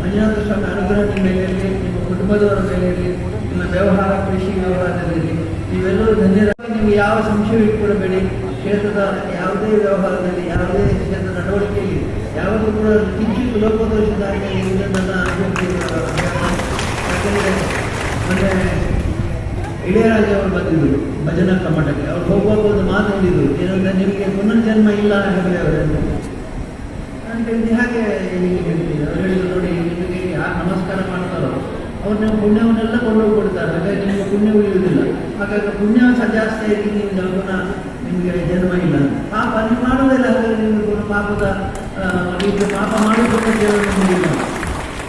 ಮಂಜುನಾಥ ಸ್ವಾಮಿ ಅನುಗ್ರಹ ಮೇಲೆ ಇರಲಿ ನಿಮ್ಮ ಕುಟುಂಬದವರ ಮೇಲೆ ಇರಲಿ ನಿಮ್ಮ ವ್ಯವಹಾರ, ಕೃಷಿ ವ್ಯವಹಾರದಲ್ಲಿ ನೀವೆಲ್ಲರೂ ಧನ್ಯರಾಗಿ, ನೀವು ಯಾವ ಸಂಶಯ ಇಟ್ಕೊಳ್ಬೇಡಿ ಕ್ಷೇತ್ರದ ಯಾವುದೇ ವ್ಯವಹಾರದಲ್ಲಿ, ಯಾವುದೇ ಕ್ಷೇತ್ರದ ನಡವಳಿಕೆಯಲ್ಲಿ ಯಾವಾಗಲೂ ಕೂಡ ಕಿಂಚಿತ್ ಲೋಪದೋಷದಾಗಿ ಇದು ನನ್ನ ಅಭಿವೃದ್ಧಿ ಯಾಕಂದರೆ, ಮೊನ್ನೆ ಇಳೆಯರಾಜ ಅವರು ಬಂದಿದ್ದರು, ಭಜನಾ ಕಮ್ಮಟಕ್ಕೆ ಅವ್ರು ಹೋಗುವಾಗ ಒಂದು ಮಾತು ಹೇಳಿದರು, ಏನಂದ್ರೆ ನಿಮಗೆ ಪುನರ್ಜನ್ಮ ಇಲ್ಲ ಹೆಗಡೆ ಅವರು ನಾನು ಹೇಳಿದೆ, ಹಾಗೆ ಹೇಳ್ತೀನಿ ಅವ್ರು ಹೇಳಿದ್ರು, ನೋಡಿ, ನಿಮಗೆ ಯಾರು ನಮಸ್ಕಾರ ಮಾಡ್ತಾರೋ ಅವ್ರು ನಿಮ್ಮ ಪುಣ್ಯವನ್ನೆಲ್ಲ ಕೊಂಡೋಗಿ ಕೊಡ್ತಾರೆ ಹಾಗಾಗಿ ನಿಮಗೆ ಪುಣ್ಯ ಉಳಿಯುವುದಿಲ್ಲ. ಹಾಗಾಗಿ ಪುಣ್ಯ ಸಹ ಜಾಸ್ತಿ ಆಗಿ ನೀವು ಪುನಃ ನಿಮಗೆ ಜನ್ಮ ಇಲ್ಲ ಪಾಪ, ನೀವು ಮಾಡೋದಿಲ್ಲ ಹಾಗಾಗಿ ನಿಮಗೆ ಪಾಪದ ನೀವು ಪಾಪ ಮಾಡೋದಕ್ಕೆ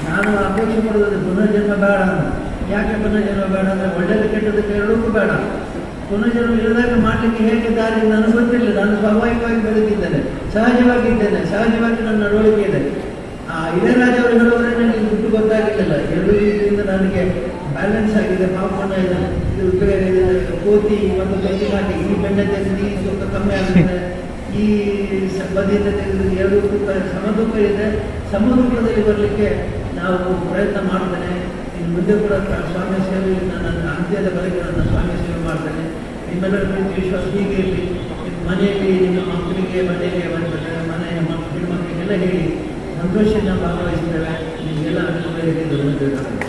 ನಾನು ಅಪೇಕ್ಷೆ ಪಡೋದು ಪುನರ್ಜನ್ಮ ಬೇಡ ಅಂತ. ಯಾಕೆ ಪುನರ್ಜನ್ಮ ಬೇಡ ಅಂದರೆ ಬೇಡ. ಪುನರ್ಜನ್ಮ ಇಲ್ಲದಾಗ ಮಾಡಲಿಕ್ಕೆ ಹೇಗೆ ನನಗೆ ಗೊತ್ತಿಲ್ಲ. ನಾನು ಸ್ವಾಭಾವಿಕವಾಗಿ ಬೆಳೆದಿದ್ದೇನೆ. ಸಹಜವಾಗಿದ್ದೇನೆ. ಸಹಜವಾಗಿ ನನ್ನ ನಡವಳಿಕೆ ಇದೆ. ಆ ಇಳೆಯರಾಜ ಅವರು ನನಗೆ ದುಡ್ಡು ಗೊತ್ತಾಗಿರಲಿಲ್ಲ ರೀತಿಯಿಂದ ನನಗೆ ಬ್ಯಾಲೆನ್ಸ್ ಆಗಿದೆ. ಪಾಪಣ್ಣ ಇದೆ ಕೋತಿ ಮತ್ತು ಕೈ ಮಾಡಿ ಈ ಬೆಣ್ಣೆ ತೆಗೆದು ಈ ತೂಕ ಕಮ್ಮಿ ಆಗಿದೆ ಈ ಬದಿಯಿಂದ ತೆಗೆದು ಎರಡು ತೂಕ ಸಮತೂಕ ಇದೆ. ಸಮತೂಕದಲ್ಲಿ ಬರಲಿಕ್ಕೆ ನಾವು ಪ್ರಯತ್ನ ಮಾಡ್ತೇನೆ. ಮುಂದೆ ಕೂಡ ಸ್ವಾಮಿ ಸೇವೆಯಲ್ಲಿ ನನ್ನ ಅಂತ್ಯದ ಬರೆಗೆ ನನ್ನ ಸ್ವಾಮಿ ಸೇವೆ ಮಾಡ್ತೇನೆ. ನಿಮ್ಮೆಲ್ಲರ ಪ್ರೀತಿ ವಿಶ್ವಾಸ ಹೀಗೆ ಇರಲಿ. ಮನೆಯಲ್ಲಿ ನಿಮ್ಮ ಮಕ್ಕಳಿಗೆ, ಮನೆಗೆ ಬಂದರೆ ಮನೆಯ ಮಕ್ಕಳು ಮಕ್ಕಳಿಗೆಲ್ಲ ಹೇಳಿ ಸಂತೋಷದಿಂದ ಭಾಗವಹಿಸ್ತೇವೆ ನಿಮಗೆಲ್ಲ ಅನುಕೂಲ ಹೇಳಿ ಧನ್ಯವಾದಗಳು.